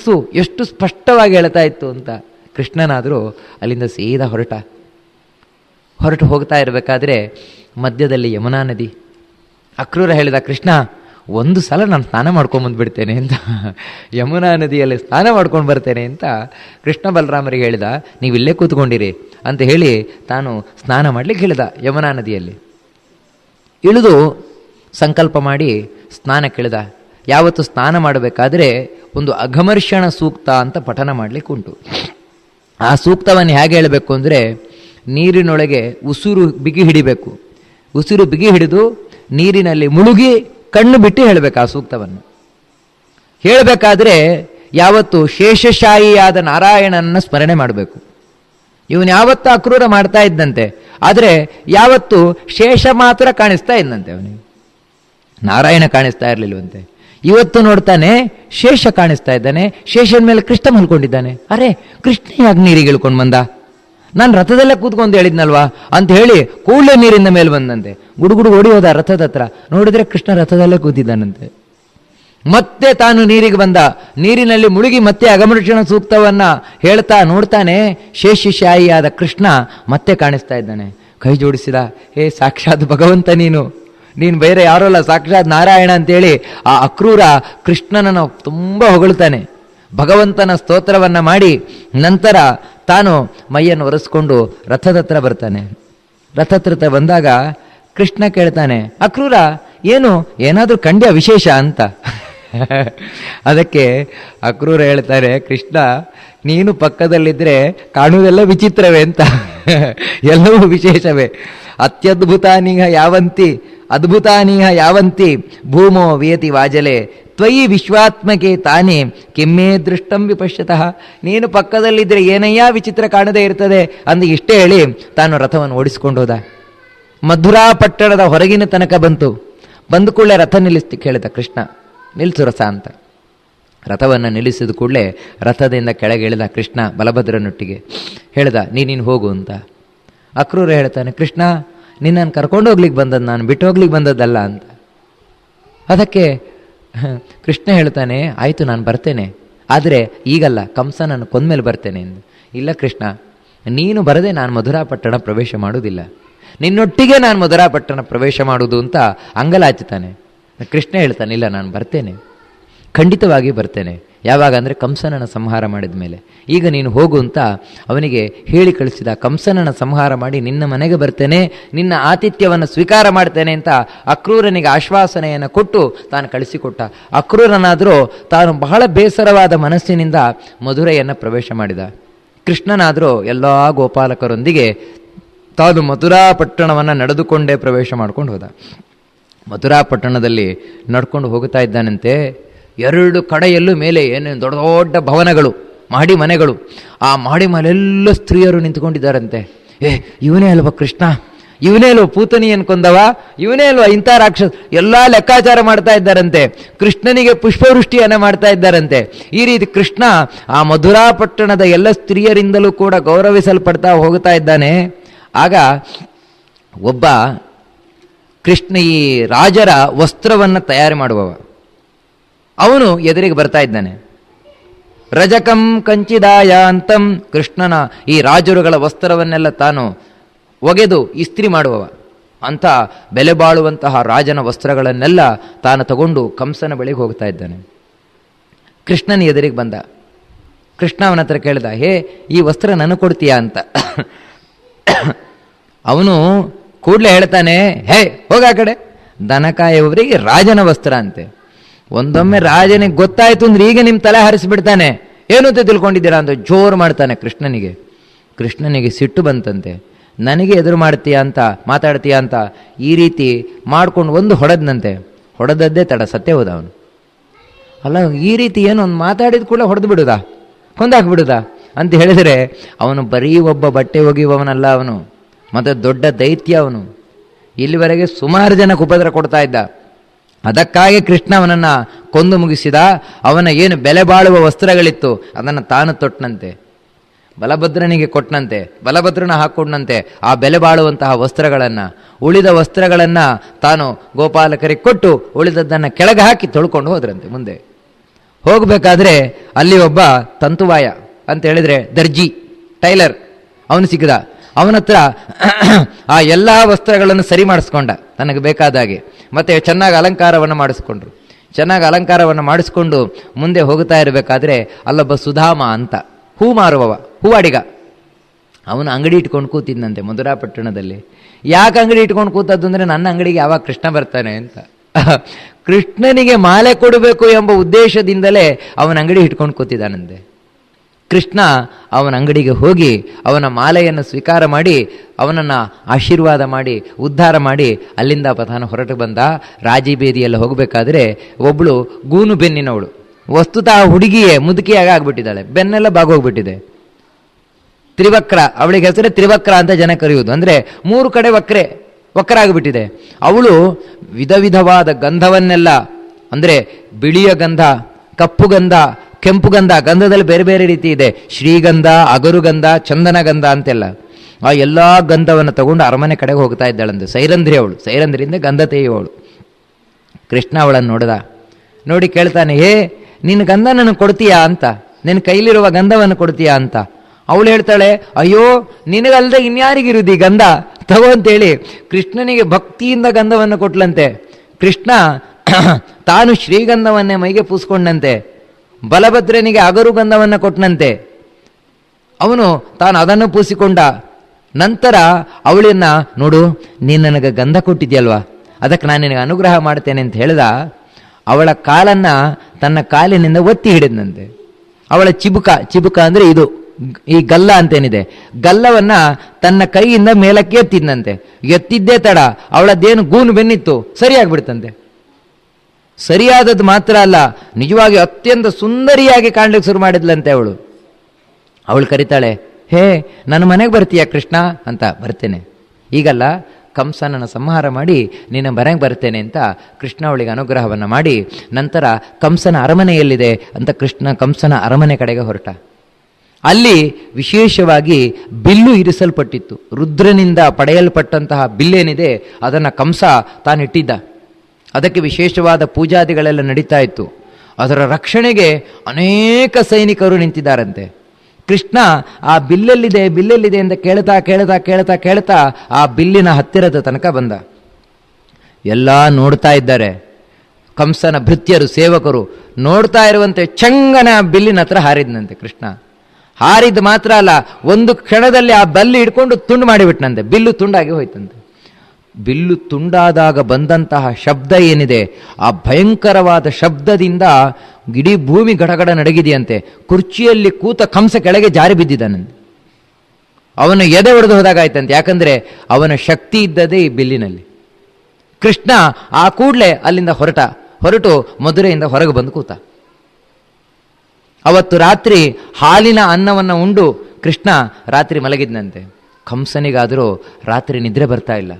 ಮನಸ್ಸು ಎಷ್ಟು ಸ್ಪಷ್ಟವಾಗಿ ಹೇಳ್ತಾ ಇತ್ತು ಅಂತ ಕೃಷ್ಣನಾದರೂ ಅಲ್ಲಿಂದ ಸೀದಾ ಹೊರಟ. ಹೊರಟು ಹೋಗ್ತಾ ಇರಬೇಕಾದ್ರೆ ಮಧ್ಯದಲ್ಲಿ ಯಮುನಾ ನದಿ. ಅಕ್ರೂರ ಹೇಳಿದ, ಕೃಷ್ಣ, ಒಂದು ಸಲ ನಾನು ಸ್ನಾನ ಮಾಡ್ಕೊಂಡು ಬಂದ್ಬಿಡ್ತೇನೆ ಅಂತ. ಯಮುನಾ ನದಿಯಲ್ಲಿ ಸ್ನಾನ ಮಾಡ್ಕೊಂಡು ಬರ್ತೇನೆ ಅಂತ ಕೃಷ್ಣ ಬಲರಾಮರಿಗೆ ಹೇಳಿದ, ನೀವು ಇಲ್ಲೇ ಕೂತ್ಕೊಂಡಿರಿ ಅಂತ ಹೇಳಿ ತಾನು ಸ್ನಾನ ಮಾಡ್ಲಿಕ್ಕೆ ಹೇಳಿದ ಯಮುನಾ ನದಿಯಲ್ಲಿ. ಇಳಿದು ಸಂಕಲ್ಪ ಮಾಡಿ ಸ್ನಾನಕ್ಕಿಳಿದ ಯಾವತ್ತು ಸ್ನಾನ ಮಾಡಬೇಕಾದ್ರೆ ಒಂದು ಅಘಮರ್ಷಣ ಸೂಕ್ತ ಅಂತ ಪಠನ ಮಾಡಲಿಕ್ಕೆ ಉಂಟು. ಆ ಸೂಕ್ತವನ್ನು ಹೇಗೆ ಹೇಳಬೇಕು ಅಂದರೆ ನೀರಿನೊಳಗೆ ಉಸಿರು ಬಿಗಿ ಹಿಡಿಬೇಕು. ಉಸಿರು ಬಿಗಿ ಹಿಡಿದು ನೀರಿನಲ್ಲಿ ಮುಳುಗಿ ಕಣ್ಣು ಬಿಟ್ಟು ಹೇಳಬೇಕು ಆ ಸೂಕ್ತವನ್ನು. ಹೇಳಬೇಕಾದ್ರೆ ಯಾವತ್ತು ಶೇಷಶಾಹಿಯಾದ ನಾರಾಯಣನನ್ನು ಸ್ಮರಣೆ ಮಾಡಬೇಕು. ಇವನು ಯಾವತ್ತು ಅಕ್ರೂರ ಮಾಡ್ತಾ ಇದ್ದಂತೆ, ಆದರೆ ಯಾವತ್ತು ಶೇಷ ಮಾತ್ರ ಕಾಣಿಸ್ತಾ ಇದ್ದಂತೆ ಅವನಿಗೆ. ನಾರಾಯಣ ಕಾಣಿಸ್ತಾ ಇರಲಿಲ್ವಂತೆ. ಇವತ್ತು ನೋಡ್ತಾನೆ ಶೇಷ ಕಾಣಿಸ್ತಾ ಇದ್ದಾನೆ, ಶೇಷನ್ ಮೇಲೆ ಕೃಷ್ಣ ಮಲ್ಕೊಂಡಿದ್ದಾನೆ. ಅರೆ, ಕೃಷ್ಣ ಯಾಕೆ ನೀರಿಗೆ ಇಳ್ಕೊಂಡು ಬಂದ? ನಾನು ರಥದಲ್ಲೇ ಕೂತ್ಕೊಂಡು ಹೇಳಿದ್ನಲ್ವಾ? ಅಂತ ಹೇಳಿ ಕೂಡಲೇ ನೀರಿಂದ ಮೇಲೆ ಬಂದಂತೆ. ಗುಡುಗುಡು ಓಡಿ ಹೋದ ರಥದ ಹತ್ರ. ನೋಡಿದ್ರೆ ಕೃಷ್ಣ ರಥದಲ್ಲೇ ಕೂತಿದ್ದಾನಂತೆ. ಮತ್ತೆ ತಾನು ನೀರಿಗೆ ಬಂದ. ನೀರಿನಲ್ಲಿ ಮುಳುಗಿ ಮತ್ತೆ ಅಗಮರುಷಣ ಸೂಕ್ತವನ್ನ ಹೇಳ್ತಾ ನೋಡ್ತಾನೆ ಶೇಷಶಾಹಿಯಾದ ಕೃಷ್ಣ ಮತ್ತೆ ಕಾಣಿಸ್ತಾ ಇದ್ದಾನೆ. ಕೈ ಜೋಡಿಸಿದ, ಹೇ ಸಾಕ್ಷಾತ್ ಭಗವಂತ ನೀನು. ನೀನು ಬೇರೆ ಯಾರಲ್ಲ, ಸಾಕ್ಷಾತ್ ನಾರಾಯಣ ಅಂತೇಳಿ ಆ ಅಕ್ರೂರ ಕೃಷ್ಣನನ್ನು ತುಂಬ ಹೊಗಳ್ತಾನೆ. ಭಗವಂತನ ಸ್ತೋತ್ರವನ್ನ ಮಾಡಿ ನಂತರ ತಾನು ಮೈಯನ್ನು ಒರೆಸ್ಕೊಂಡು ರಥದ ಹತ್ರ ಬರ್ತಾನೆ. ರಥದ ಬಂದಾಗ ಕೃಷ್ಣ ಕೇಳ್ತಾನೆ, ಅಕ್ರೂರ, ಏನು? ಏನಾದರೂ ಕಂಡ್ಯ ವಿಶೇಷ ಅಂತ? ಅದಕ್ಕೆ ಅಕ್ರೂರ ಹೇಳ್ತಾರೆ, ಕೃಷ್ಣ, ನೀನು ಪಕ್ಕದಲ್ಲಿದ್ದರೆ ಕಾಣುವುದೆಲ್ಲ ವಿಚಿತ್ರವೇ ಅಂತ. ಎಲ್ಲವೂ ವಿಶೇಷವೇ. ಅತ್ಯದ್ಭುತಾನೀಹ ಯಾವಂತಿ ಅದ್ಭುತಾನೀಹ ಯಾವಂತಿ? ಭೂಮೋ ವಿಯತಿ ವಾಜಲೆ. ತ್ವಯಿ ವಿಶ್ವಾತ್ಮಕೆ ತಾನೇ. ಕೆಮ್ಮೇ ದೃಷ್ಟಂ ವಿಪಶ್ಯತಃ. ನೀನು ಪಕ್ಕದಲ್ಲಿದ್ದರೆ ಏನಯ್ಯ ವಿಚಿತ್ರ ಕಾಣದೇ ಇರ್ತದೆ? ಅಂದು ಇಷ್ಟೇ ಹೇಳಿ, ತಾನು ರಥವನ್ನು ಓಡಿಸಿಕೊಂಡು ಹೋದ ಮಧುರಾ ಪಟ್ಟಣದ ಹೊರಗಿನ ತನಕ ಬಂತು. ಬಂದ ಕೂಡಲೇ ರಥ ನಿಲ್ಲಿಸ್ತಿ ಕೇಳಿದ ಕೃಷ್ಣ ನಿಲ್ಲಿಸು ರಸ ಅಂತ. ರಥವನ್ನು ನಿಲ್ಲಿಸಿದ ಕೂಡಲೇ ರಥದಿಂದ ಕೆಳಗೆ ಇಳಿದ ಕೃಷ್ಣ ಬಲಭದ್ರನೊಟ್ಟಿಗೆ, ಹೇಳ್ದ ನೀನು ಹೋಗು ಅಂತ. ಅಕ್ರೂರ ಹೇಳ್ತಾನೆ, ಕೃಷ್ಣ ನಿನ್ನನ್ನು ಕರ್ಕೊಂಡು ಹೋಗ್ಲಿಕ್ಕೆ ಬಂದದ್ದು ನಾನು, ಬಿಟ್ಟು ಹೋಗ್ಲಿಕ್ಕೆ ಬಂದದ್ದಲ್ಲ ಅಂತ. ಅದಕ್ಕೆ ಕೃಷ್ಣ ಹೇಳ್ತಾನೆ, ಆಯಿತು, ನಾನು ಬರ್ತೇನೆ. ಆದರೆ ಈಗಲ್ಲ ಕಂಸ ನಾನು ಕೊಂದ್ಮೇಲೆ ಬರ್ತೇನೆ ಎಂದು. ಇಲ್ಲ ಕೃಷ್ಣ, ನೀನು ಬರದೆ ನಾನು ಮಧುರಾಪಟ್ಟಣ ಪ್ರವೇಶ ಮಾಡುವುದಿಲ್ಲ. ನಿನ್ನೊಟ್ಟಿಗೆ ನಾನು ಮಧುರಾಪಟ್ಟಣ ಪ್ರವೇಶ ಮಾಡುವುದು ಅಂತ ಅಂಗಲಾಚುತ್ತಾನೆ. ಕೃಷ್ಣ ಹೇಳ್ತಾನೆ, ಇಲ್ಲ, ನಾನು ಬರ್ತೇನೆ. ಖಂಡಿತವಾಗಿ ಬರ್ತೇನೆ. ಯಾವಾಗ ಅಂದರೆ ಕಂಸನನ ಸಂಹಾರ ಮಾಡಿದ ಮೇಲೆ. ಈಗ ನೀನು ಹೋಗು ಅಂತ ಅವನಿಗೆ ಹೇಳಿ ಕಳಿಸಿದ, ಕಂಸನನ ಸಂಹಾರ ಮಾಡಿ ನಿನ್ನ ಮನೆಗೆ ಬರ್ತೇನೆ, ನಿನ್ನ ಆತಿಥ್ಯವನ್ನು ಸ್ವೀಕಾರ ಮಾಡ್ತೇನೆ ಅಂತ ಅಕ್ರೂರನಿಗೆ ಆಶ್ವಾಸನೆಯನ್ನು ಕೊಟ್ಟು ತಾನು ಕಳಿಸಿಕೊಟ್ಟ. ಅಕ್ರೂರನಾದರೂ ತಾನು ಬಹಳ ಬೇಸರವಾದ ಮನಸ್ಸಿನಿಂದ ಮಧುರೆಯನ್ನು ಪ್ರವೇಶ ಮಾಡಿದ. ಕೃಷ್ಣನಾದರೂ ಎಲ್ಲ ಗೋಪಾಲಕರೊಂದಿಗೆ ತಾನು ಮಥುರಾ ಪಟ್ಟಣವನ್ನು ನಡೆದುಕೊಂಡೇ ಪ್ರವೇಶ ಮಾಡ್ಕೊಂಡು ಹೋದ. ಮಥುರಾ ಪಟ್ಟಣದಲ್ಲಿ ನಡ್ಕೊಂಡು ಹೋಗುತ್ತಾ ಇದ್ದಾನಂತೆ ಎರಡು ಕಡೆಯಲ್ಲೂ ಮೇಲೆ ಏನೇನು ದೊಡ್ಡ ದೊಡ್ಡ ಭವನಗಳು, ಮಹಡಿ ಮನೆಗಳು. ಆ ಮಹಡಿ ಮನೆಲ್ಲ ಸ್ತ್ರೀಯರು ನಿಂತ್ಕೊಂಡಿದ್ದಾರಂತೆ. ಏ, ಇವನೇ ಅಲ್ವಾ ಕೃಷ್ಣ? ಇವನೇ ಅಲ್ವ ಪೂತನಿ ಅನ್ಕೊಂಡವ ಇವನೇ ಅಲ್ವಾ ಇಂಥ ರಾಕ್ಷಸ? ಎಲ್ಲ ಲೆಕ್ಕಾಚಾರ ಮಾಡ್ತಾ ಇದ್ದಾರಂತೆ. ಕೃಷ್ಣನಿಗೆ ಪುಷ್ಪವೃಷ್ಟಿಯನ್ನು ಮಾಡ್ತಾ ಇದ್ದಾರಂತೆ. ಈ ರೀತಿ ಕೃಷ್ಣ ಆ ಮಧುರಾಪಟ್ಟಣದ ಎಲ್ಲ ಸ್ತ್ರೀಯರಿಂದಲೂ ಕೂಡ ಗೌರವಿಸಲ್ಪಡ್ತಾ ಹೋಗ್ತಾ ಇದ್ದಾನೆ. ಆಗ ಒಬ್ಬ ಕೃಷ್ಣ ಈ ರಾಜರ ವಸ್ತ್ರವನ್ನು ತಯಾರು ಮಾಡುವವ. ಅವನು ಎದುರಿಗೆ ಬರ್ತಾ ಇದ್ದಾನೆ. ರಜಕಂ ಕಂಚಿದಾಯ ಅಂತಂ ಕೃಷ್ಣನ ಈ ರಾಜರುಗಳ ವಸ್ತ್ರವನ್ನೆಲ್ಲ ತಾನು ಒಗೆದು ಇಸ್ತ್ರಿ ಮಾಡುವವ. ಅಂಥ ಬೆಲೆ ಬಾಳುವಂತಹ ರಾಜನ ವಸ್ತ್ರಗಳನ್ನೆಲ್ಲ ತಾನು ತಗೊಂಡು ಕಂಸನ ಬಳಿಗೆ ಹೋಗ್ತಾ ಇದ್ದಾನೆ. ಕೃಷ್ಣನ ಎದುರಿಗೆ ಬಂದ. ಕೃಷ್ಣ ಅವನ ಹತ್ರ ಕೇಳ್ದ, ಹೇ, ಈ ವಸ್ತ್ರ ನನಗೆ ಕೊಡ್ತೀಯಾ ಅಂತ? ಅವನು ಕೂಡಲೇ ಹೇಳ್ತಾನೆ, ಹೇ, ಹೋಗ ಆ ಕಡೆ. ದನಕಾಯವರಿಗೆ ರಾಜನ ವಸ್ತ್ರ ಅಂತೆ. ಒಂದೊಮ್ಮೆ ರಾಜನಿಗೆ ಗೊತ್ತಾಯ್ತು ಅಂದ್ರೆ ಈಗ ನಿಮ್ಮ ತಲೆ ಹರಿಸಿಬಿಡ್ತಾನೆ. ಏನು ಅಂತ ತಿಳ್ಕೊಂಡಿದ್ದೀರಾ ಅಂತ ಜೋರು ಮಾಡ್ತಾನೆ ಕೃಷ್ಣನಿಗೆ. ಕೃಷ್ಣನಿಗೆ ಸಿಟ್ಟು ಬಂತಂತೆ. ನನಗೆ ಎದುರು ಮಾಡ್ತೀಯ ಅಂತ, ಮಾತಾಡ್ತೀಯ ಅಂತ ಈ ರೀತಿ ಮಾಡ್ಕೊಂಡು ಒಂದು ಹೊಡೆದ್ನಂತೆ. ಹೊಡೆದದ್ದೇ ತಡ ಸತ್ಯ ಹೋದ ಅವನು. ಅಲ್ಲ, ಈ ರೀತಿ ಏನು ಒಂದು ಮಾತಾಡಿದ ಕೂಡ ಹೊಡೆದು ಬಿಡುದ? ಕೊಂದಾಕ್ಬಿಡುದಾ? ಅಂತ ಹೇಳಿದರೆ ಅವನು ಬರೀ ಒಬ್ಬ ಬಟ್ಟೆ ಒಗೆಯುವವನಲ್ಲ ಅವನು. ಮತ್ತು ದೊಡ್ಡ ದೈತ್ಯ ಅವನು. ಇಲ್ಲಿವರೆಗೆ ಸುಮಾರು ಜನಕ್ಕೆ ಉಪದ್ರ ಕೊಡ್ತಾ ಇದ್ದ. ಅದಕ್ಕಾಗಿ ಕೃಷ್ಣ ಅವನನ್ನು ಕೊಂದು ಮುಗಿಸಿದ, ಅವನ ಏನು ಬೆಲೆ ಬಾಳುವ ವಸ್ತ್ರಗಳಿತ್ತು, ಅದನ್ನು ತಾನು ತೊಟ್ಟನಂತೆ ಬಲಭದ್ರನಿಗೆ ಕೊಟ್ಟನಂತೆ ಬಲಭದ್ರನ ಹಾಕೊಂಡಂತೆ ಆ ಬೆಲೆ ಬಾಳುವಂತಹ ವಸ್ತ್ರಗಳನ್ನು, ಉಳಿದ ವಸ್ತ್ರಗಳನ್ನು ತಾನು ಗೋಪಾಲಕರಿಗೆ ಕೊಟ್ಟು, ಉಳಿದದ್ದನ್ನು ಕೆಳಗೆ ಹಾಕಿ ತೊಳ್ಕೊಂಡು ಹೋದ್ರಂತೆ ಮುಂದೆ. ಹೋಗಬೇಕಾದ್ರೆ ಅಲ್ಲಿ ಒಬ್ಬ ತಂತುವಾಯ ಅಂತ ಹೇಳಿದರೆ ದರ್ಜಿ, ಟೈಲರ್, ಅವನು ಸಿಕ್ಕಿದ. ಅವನ ಹತ್ರ ಆ ಎಲ್ಲ ವಸ್ತ್ರಗಳನ್ನು ಸರಿ ಮಾಡಿಸ್ಕೊಂಡ. ತನಗೆ ಬೇಕಾದ ಹಾಗೆ. ಮತ್ತೆ ಚೆನ್ನಾಗಿ ಅಲಂಕಾರವನ್ನು ಮಾಡಿಸ್ಕೊಂಡ್ರು. ಚೆನ್ನಾಗಿ ಅಲಂಕಾರವನ್ನು ಮಾಡಿಸ್ಕೊಂಡು ಮುಂದೆ ಹೋಗ್ತಾ ಇರಬೇಕಾದ್ರೆ ಅಲ್ಲೊಬ್ಬ ಸುಧಾಮ ಅಂತ. ಹೂ ಮಾರುವವ, ಹೂವಾಡಿಗ. ಅವನು ಅಂಗಡಿ ಇಟ್ಕೊಂಡು ಕೂತಿದ್ದಂತೆ ಮಧುರಾಪಟ್ಟಣದಲ್ಲಿ. ಯಾಕೆ ಅಂಗಡಿ ಇಟ್ಕೊಂಡು ಕೂತದ್ದು ಅಂದರೆ ನನ್ನ ಅಂಗಡಿಗೆ ಯಾವಾಗ ಕೃಷ್ಣ ಬರ್ತಾನೆ ಅಂತ. ಕೃಷ್ಣನಿಗೆ ಮಾಲೆ ಕೊಡಬೇಕು ಎಂಬ ಉದ್ದೇಶದಿಂದಲೇ ಅವನ ಅಂಗಡಿ ಇಟ್ಕೊಂಡು ಕೂತಿದ್ದಾನಂತೆ. ಕೃಷ್ಣ ಅವನ ಅಂಗಡಿಗೆ ಹೋಗಿ ಅವನ ಮಾಲೆಯನ್ನು ಸ್ವೀಕಾರ ಮಾಡಿ ಅವನನ್ನು ಆಶೀರ್ವಾದ ಮಾಡಿ, ಉದ್ಧಾರ ಮಾಡಿ ಅಲ್ಲಿಂದ ಪ್ರಧಾನ ಹೊರಟು ಬಂದ. ರಾಜಿ ಬೇದಿಯಲ್ಲಿ ಹೋಗಬೇಕಾದ್ರೆ ಒಬ್ಬಳು ಗೂನು ಬೆನ್ನಿನವಳು. ವಸ್ತುತಃ ಆ ಹುಡುಗಿಯೇ ಮುದುಕಿಯಾಗಿ ಆಗಿಬಿಟ್ಟಿದ್ದಾಳೆ. ಬೆನ್ನೆಲ್ಲ ಬಾಗೋಗ್ಬಿಟ್ಟಿದೆ. ತ್ರಿವಕ್ರ, ಅವಳಿಗೆ ಹೆಸರೇ ತ್ರಿವಕ್ರ ಅಂತ ಜನ ಕರೆಯುವುದು. ಅಂದರೆ ಮೂರು ಕಡೆ ವಕ್ರೆ ವಕ್ರ ಆಗಿಬಿಟ್ಟಿದೆ ಅವಳು ವಿಧ ವಿಧವಾದ ಗಂಧವನ್ನೆಲ್ಲ, ಅಂದರೆ ಬಿಳಿಯ ಗಂಧ, ಕಪ್ಪು ಗಂಧ ಕೆಂಪು ಗಂಧ, ಗಂಧದಲ್ಲಿ ಬೇರೆ ಬೇರೆ ರೀತಿ ಇದೆ. ಶ್ರೀಗಂಧ, ಅಗರುಗಂಧ, ಚಂದನಗಂಧ ಅಂತೆಲ್ಲ. ಆ ಎಲ್ಲ ಗಂಧವನ್ನು ತಗೊಂಡು ಅರಮನೆ ಕಡೆಗೆ ಹೋಗ್ತಾ ಇದ್ದಾಳಂತೆ. ಸೈರಂಧ್ರಿ ಅವಳು. ಸೈರಂಧ್ರಿಯಿಂದ ಗಂಧ ತೆಗೆಯುವವಳು. ಕೃಷ್ಣ ಅವಳನ್ನು ನೋಡ್ದ. ನೋಡಿ ಕೇಳ್ತಾನೆ, ಹೇ, ನಿನ್ನ ಗಂಧ ನನಗೆ ಕೊಡ್ತೀಯಾ ಅಂತ? ನಿನ್ನ ಕೈಲಿರುವ ಗಂಧವನ್ನು ಕೊಡ್ತೀಯಾ ಅಂತ? ಅವಳು ಹೇಳ್ತಾಳೆ, ಅಯ್ಯೋ ನಿನಗಲ್ಲದೆ ಇನ್ಯಾರಿಗಿರುದು ಗಂಧ? ತಗೋ ಅಂತೇಳಿ, ಕೃಷ್ಣನಿಗೆ ಭಕ್ತಿಯಿಂದ ಗಂಧವನ್ನು ಕೊಟ್ಲಂತೆ. ಕೃಷ್ಣ, ತಾನು ಶ್ರೀಗಂಧವನ್ನೇ ಮೈಗೆ ಪೂಸ್ಕೊಂಡಂತೆ. ಬಲಭದ್ರನಿಗೆ ಅಗರು ಗಂಧವನ್ನು ಕೊಟ್ಟನಂತೆ ಅವನು ತಾನು ಅದನ್ನು ಪೂಸಿಕೊಂಡ. ನಂತರ ಅವಳನ್ನ, ನೋಡು, ನೀನು ನನಗೆ ಗಂಧ ಕೊಟ್ಟಿದ್ಯಲ್ವಾ? ಅದಕ್ಕೆ ನಾನು ನಿನಗೆ ಅನುಗ್ರಹ ಮಾಡ್ತೇನೆ ಅಂತ ಹೇಳಿದ. ಅವಳ ಕಾಲನ್ನ ತನ್ನ ಕಾಲಿನಿಂದ ಒತ್ತಿ ಹಿಡಿದಂತೆ ಅವಳ ಚಿಬುಕ ಚಿಬುಕ ಅಂದ್ರೆ ಇದು, ಈ ಗಲ್ಲ ಅಂತೇನಿದೆ. ಗಲ್ಲವನ್ನ ತನ್ನ ಕೈಯಿಂದ ಮೇಲಕ್ಕೆ ಎತ್ತಿದ್ದಂತೆ ಎತ್ತಿದ್ದೇ ತಡ, ಅವಳದ್ದೇನು ಗೂನು ಬೆನ್ನಿತ್ತು, ಸರಿಯಾಗ್ಬಿಡ್ತಂತೆ. ಸರಿಯಾದದ್ದು ಮಾತ್ರ ಅಲ್ಲ, ನಿಜವಾಗಿ ಅತ್ಯಂತ ಸುಂದರಿಯಾಗಿ ಕಾಣ್ಲಿಕ್ಕೆ ಶುರು ಮಾಡಿದ್ಲಂತೆ ಅವಳು. ಅವಳು ಕರಿತಾಳೆ, ಹೇ, ನನ್ನ ಮನೆಗೆ ಬರ್ತೀಯಾ ಕೃಷ್ಣ? ಅಂತ ಬರ್ತೇನೆ. ಈಗಲ್ಲ, ಕಂಸನನ್ನು ಸಂಹಾರ ಮಾಡಿ, ನಿನ್ನ ಮನೆಗೆ ಬರ್ತೇನೆ ಅಂತ ಕೃಷ್ಣ ಅವಳಿಗೆ ಅನುಗ್ರಹವನ್ನು ಮಾಡಿ, ನಂತರ ಕಂಸನ ಅರಮನೆಯಲ್ಲಿದೆ ಅಂತ ಕೃಷ್ಣ ಕಂಸನ ಅರಮನೆ ಕಡೆಗೆ ಹೊರಟ. ಅಲ್ಲಿ ವಿಶೇಷವಾಗಿ ಬಿಲ್ಲು ಇರಿಸಲ್ಪಟ್ಟಿತ್ತು. ರುದ್ರನಿಂದ ಪಡೆಯಲ್ಪಟ್ಟಂತಹ ಬಿಲ್ಲೇನಿದೆ, ಅದನ್ನು ಕಂಸ ತಾನಿಟ್ಟಿದ್ದ. ಅದಕ್ಕೆ ವಿಶೇಷವಾದ ಪೂಜಾದಿಗಳೆಲ್ಲ ನಡೀತಾ ಇತ್ತು. ಅದರ ರಕ್ಷಣೆಗೆ ಅನೇಕ ಸೈನಿಕರು ನಿಂತಿದ್ದಾರಂತೆ. ಕೃಷ್ಣ ಆ ಬಿಲ್ಲಲ್ಲಿದೆ ಬಿಲ್ಲಲ್ಲಿದೆ ಅಂತ ಕೇಳ್ತಾ ಕೇಳ್ತಾ ಕೇಳ್ತಾ ಕೇಳ್ತಾ ಆ ಬಿಲ್ಲಿನ ಹತ್ತಿರದ ತನಕ ಬಂದ. ಎಲ್ಲ ನೋಡ್ತಾ ಇದ್ದಾರೆ. ಕಂಸನ ಭೃತ್ಯರು, ಸೇವಕರು ನೋಡ್ತಾ ಇರುವಂತೆ ಚಂಗನ ಬಿಲ್ಲಿನ ಹತ್ರ ಹಾರಿದ್ನಂತೆ ಕೃಷ್ಣ. ಹಾರಿದ್ದು ಮಾತ್ರ ಅಲ್ಲ, ಒಂದು ಕ್ಷಣದಲ್ಲಿ ಆ ಬಲ್ಲಿ ಹಿಡ್ಕೊಂಡು ತುಂಡು ಮಾಡಿಬಿಟ್ನಂತೆ. ಬಿಲ್ಲು ತುಂಡಾಗಿ ಹೋಯ್ತಂತೆ. ಬಿಲ್ಲು ತುಂಡಾದಾಗ ಬಂದಂತಹ ಶಬ್ದ ಏನಿದೆ? ಆ ಭಯಂಕರವಾದ ಶಬ್ದದಿಂದ ಇಡೀ ಭೂಮಿ ಗಡಗಡ ನಡಗಿದೆಯಂತೆ. ಕುರ್ಚಿಯಲ್ಲಿ ಕೂತ ಕಂಸ ಕೆಳಗೆ ಜಾರಿ ಬಿದ್ದಿದ್ದಾನಂತೆ. ಅವನು ಎದೆ ಹೊಡೆದು ಹೋದಾಗಾಯ್ತಂತೆ. ಯಾಕಂದರೆ ಅವನ ಶಕ್ತಿ ಇದ್ದದೇ ಈ ಬಿಲ್ಲಿನಲ್ಲಿ. ಕೃಷ್ಣ ಆ ಕೂಡಲೇ ಅಲ್ಲಿಂದ ಹೊರಟ. ಹೊರಟು ಮಧುರೆಯಿಂದ ಹೊರಗೆ ಬಂದು ಕೂತ. ಅವತ್ತು ರಾತ್ರಿ ಹಾಲಿನ ಅನ್ನವನ್ನು ಉಂಡು ಕೃಷ್ಣ ರಾತ್ರಿ ಮಲಗಿದ್ನಂತೆ. ಕಂಸನಿಗಾದರೂ ರಾತ್ರಿ ನಿದ್ರೆ ಬರ್ತಾ ಇಲ್ಲ.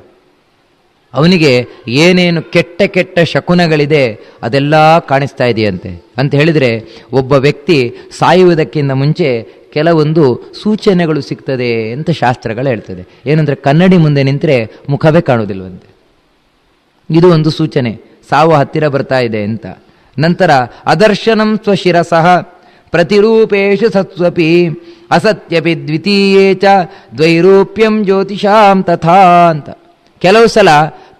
ಅವನಿಗೆ ಏನೇನು ಕೆಟ್ಟ ಕೆಟ್ಟ ಶಕುನಗಳಿದೆ ಅದೆಲ್ಲ ಕಾಣಿಸ್ತಾ ಇದೆಯಂತೆ. ಅಂತ ಹೇಳಿದರೆ ಒಬ್ಬ ವ್ಯಕ್ತಿ ಸಾಯುವುದಕ್ಕಿಂತ ಮುಂಚೆ ಕೆಲವೊಂದು ಸೂಚನೆಗಳು ಸಿಗ್ತದೆ ಅಂತ ಶಾಸ್ತ್ರಗಳು ಹೇಳ್ತದೆ. ಏನಂದರೆ ಕನ್ನಡಿ ಮುಂದೆ ನಿಂತರೆ ಮುಖವೇ ಕಾಣುವುದಿಲ್ವಂತೆ ಇದು ಒಂದು ಸೂಚನೆ. ಸಾವು ಹತ್ತಿರ ಬರ್ತಾ ಇದೆ ಅಂತ. ನಂತರ ಅದರ್ಶನಂ ಸ್ವಶಿರಸಃ ಪ್ರತಿರೂಪೇಶು ಸತ್ವಪಿ ಅಸತ್ಯಪಿ ದ್ವಿತೀಯೇ ಚ ದ್ವೈರೂಪ್ಯಂ ಜ್ಯೋತಿಷಾಂ ತಥಾ ಅಂತ. ಕೆಲವು ಸಲ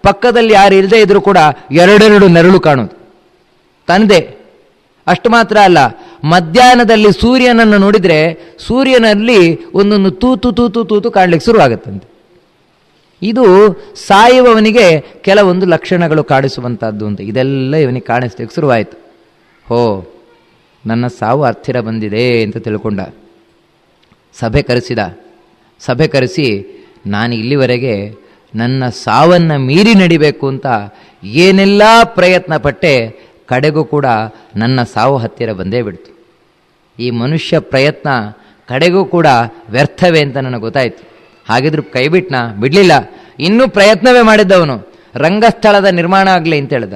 ಪಕ್ಕದಲ್ಲಿ ಯಾರು ಇಲ್ಲದೆ ಇದ್ರೂ ಕೂಡ ಎರಡೆರಡು ನೆರಳು ಕಾಣೋದು. ತಂದೆ, ಅಷ್ಟು ಮಾತ್ರ ಅಲ್ಲ, ಮಧ್ಯಾಹ್ನದಲ್ಲಿ ಸೂರ್ಯನನ್ನು ನೋಡಿದರೆ ಸೂರ್ಯನಲ್ಲಿ ಒಂದೊಂದು ತೂತು ತೂತು ತೂತು ಕಾಣಲಿಕ್ಕೆ ಶುರುವಾಗುತ್ತಂತೆ ಇದು ಸಾಯುವವನಿಗೆ ಕೆಲವೊಂದು ಲಕ್ಷಣಗಳು ಕಾಣಿಸುವಂಥದ್ದು ಅಂತ. ಇದೆಲ್ಲ ಇವನಿಗೆ ಕಾಣಿಸ್ಲಿಕ್ಕೆ ಶುರುವಾಯಿತು. ಹೋ, ನನ್ನ ಸಾವು ಹತ್ತಿರ ಬಂದಿದೆ ಅಂತ ತಿಳ್ಕೊಂಡ. ಸಭೆ ಕರೆಸಿದ. ಸಭೆ ಕರೆಸಿ ನಾನು ಇಲ್ಲಿವರೆಗೆ ನನ್ನ ಸಾವನ್ನು ಮೀರಿ ನಡಿಬೇಕು ಅಂತ ಏನೆಲ್ಲ ಪ್ರಯತ್ನ ಪಟ್ಟೆ ಕಡೆಗೂ ಕೂಡ ನನ್ನ ಸಾವು ಹತ್ತಿರ ಬಂದೇ ಬಿಡ್ತು. ಈ ಮನುಷ್ಯ ಪ್ರಯತ್ನ ಕಡೆಗೂ ಕೂಡ ವ್ಯರ್ಥವೇ ಅಂತ ನನಗೆ ಗೊತ್ತಾಯಿತು. ಹಾಗಿದ್ರು ಕೈ ಬಿಟ್ನ ಬಿಡಲಿಲ್ಲ. ಇನ್ನೂ ಪ್ರಯತ್ನವೇ ಮಾಡಿದ್ದವನು. ರಂಗಸ್ಥಳದ ನಿರ್ಮಾಣ ಆಗಲಿ ಅಂತ ಹೇಳ್ದ.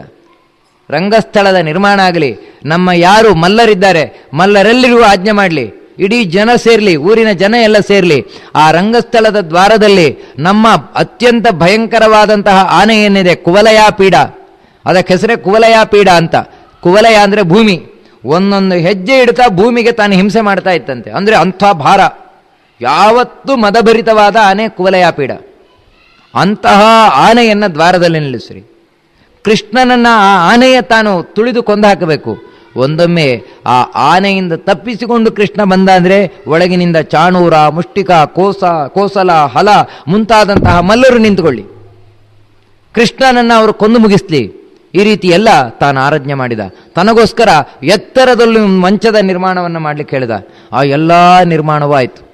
ರಂಗಸ್ಥಳದ ನಿರ್ಮಾಣ ಆಗಲಿ ನಮ್ಮ ಯಾರು ಮಲ್ಲರಿದ್ದಾರೆ ಮಲ್ಲರಲ್ಲಿರುವ ಆಜ್ಞೆ ಮಾಡಲಿ. ಇಡೀ ಜನ ಸೇರಲಿ, ಊರಿನ ಜನ ಎಲ್ಲ ಸೇರಲಿ, ಆ ರಂಗಸ್ಥಳದ ದ್ವಾರದಲ್ಲಿ ನಮ್ಮ ಅತ್ಯಂತ ಭಯಂಕರವಾದಂತಹ ಆನೆ ಏನಿದೆ? ಕುವಲಯ ಪೀಡ ಅದಕ್ಕೆ ಹೆಸರೇ ಕುವಲಯ ಪೀಡ ಅಂತ. ಕುವಲಯ ಅಂದರೆ ಭೂಮಿ. ಒಂದೊಂದು ಹೆಜ್ಜೆ ಇಡ್ತಾ ಭೂಮಿಗೆ ತಾನು ಹಿಂಸೆ ಮಾಡ್ತಾ ಇತ್ತಂತೆ. ಅಂದರೆ ಅಂಥ ಭಾರ. ಯಾವತ್ತೂ ಮದಭರಿತವಾದ ಆನೆ ಕುವಲಯಾಪೀಡ. ಅಂತಹ ಆನೆಯನ್ನು ದ್ವಾರದಲ್ಲಿ ನಿಲ್ಲಿಸ್ರಿ. ಕೃಷ್ಣನನ್ನು ಆ ಆನೆಯ ತಾನು ತುಳಿದು ಕೊಂದು ಹಾಕಬೇಕು. ಒಂದೊಮ್ಮೆ ಆ ಆನೆಯಿಂದ ತಪ್ಪಿಸಿಕೊಂಡು ಕೃಷ್ಣ ಬಂದ ಅಂದರೆ ಒಳಗಿನಿಂದ ಚಾಣೂರ, ಮುಷ್ಟಿಕ, ಕೋಸ, ಕೋಸಲ, ಹಲ ಮುಂತಾದಂತಹ ಮಲ್ಲರು ನಿಂತುಕೊಳ್ಳಿ. ಕೃಷ್ಣನನ್ನು ಅವರು ಕೊಂದು ಮುಗಿಸ್ಲಿ. ಈ ರೀತಿ ಎಲ್ಲ ತಾನು ಆರಾಧನೆ ಮಾಡಿದ. ತನಗೋಸ್ಕರ ಎತ್ತರದಲ್ಲಿ ಮಂಚದ ನಿರ್ಮಾಣವನ್ನು ಮಾಡಲಿಕ್ಕೆ ಹೇಳಿದ. ಆ ಎಲ್ಲ ನಿರ್ಮಾಣವೂ ಆಯಿತು.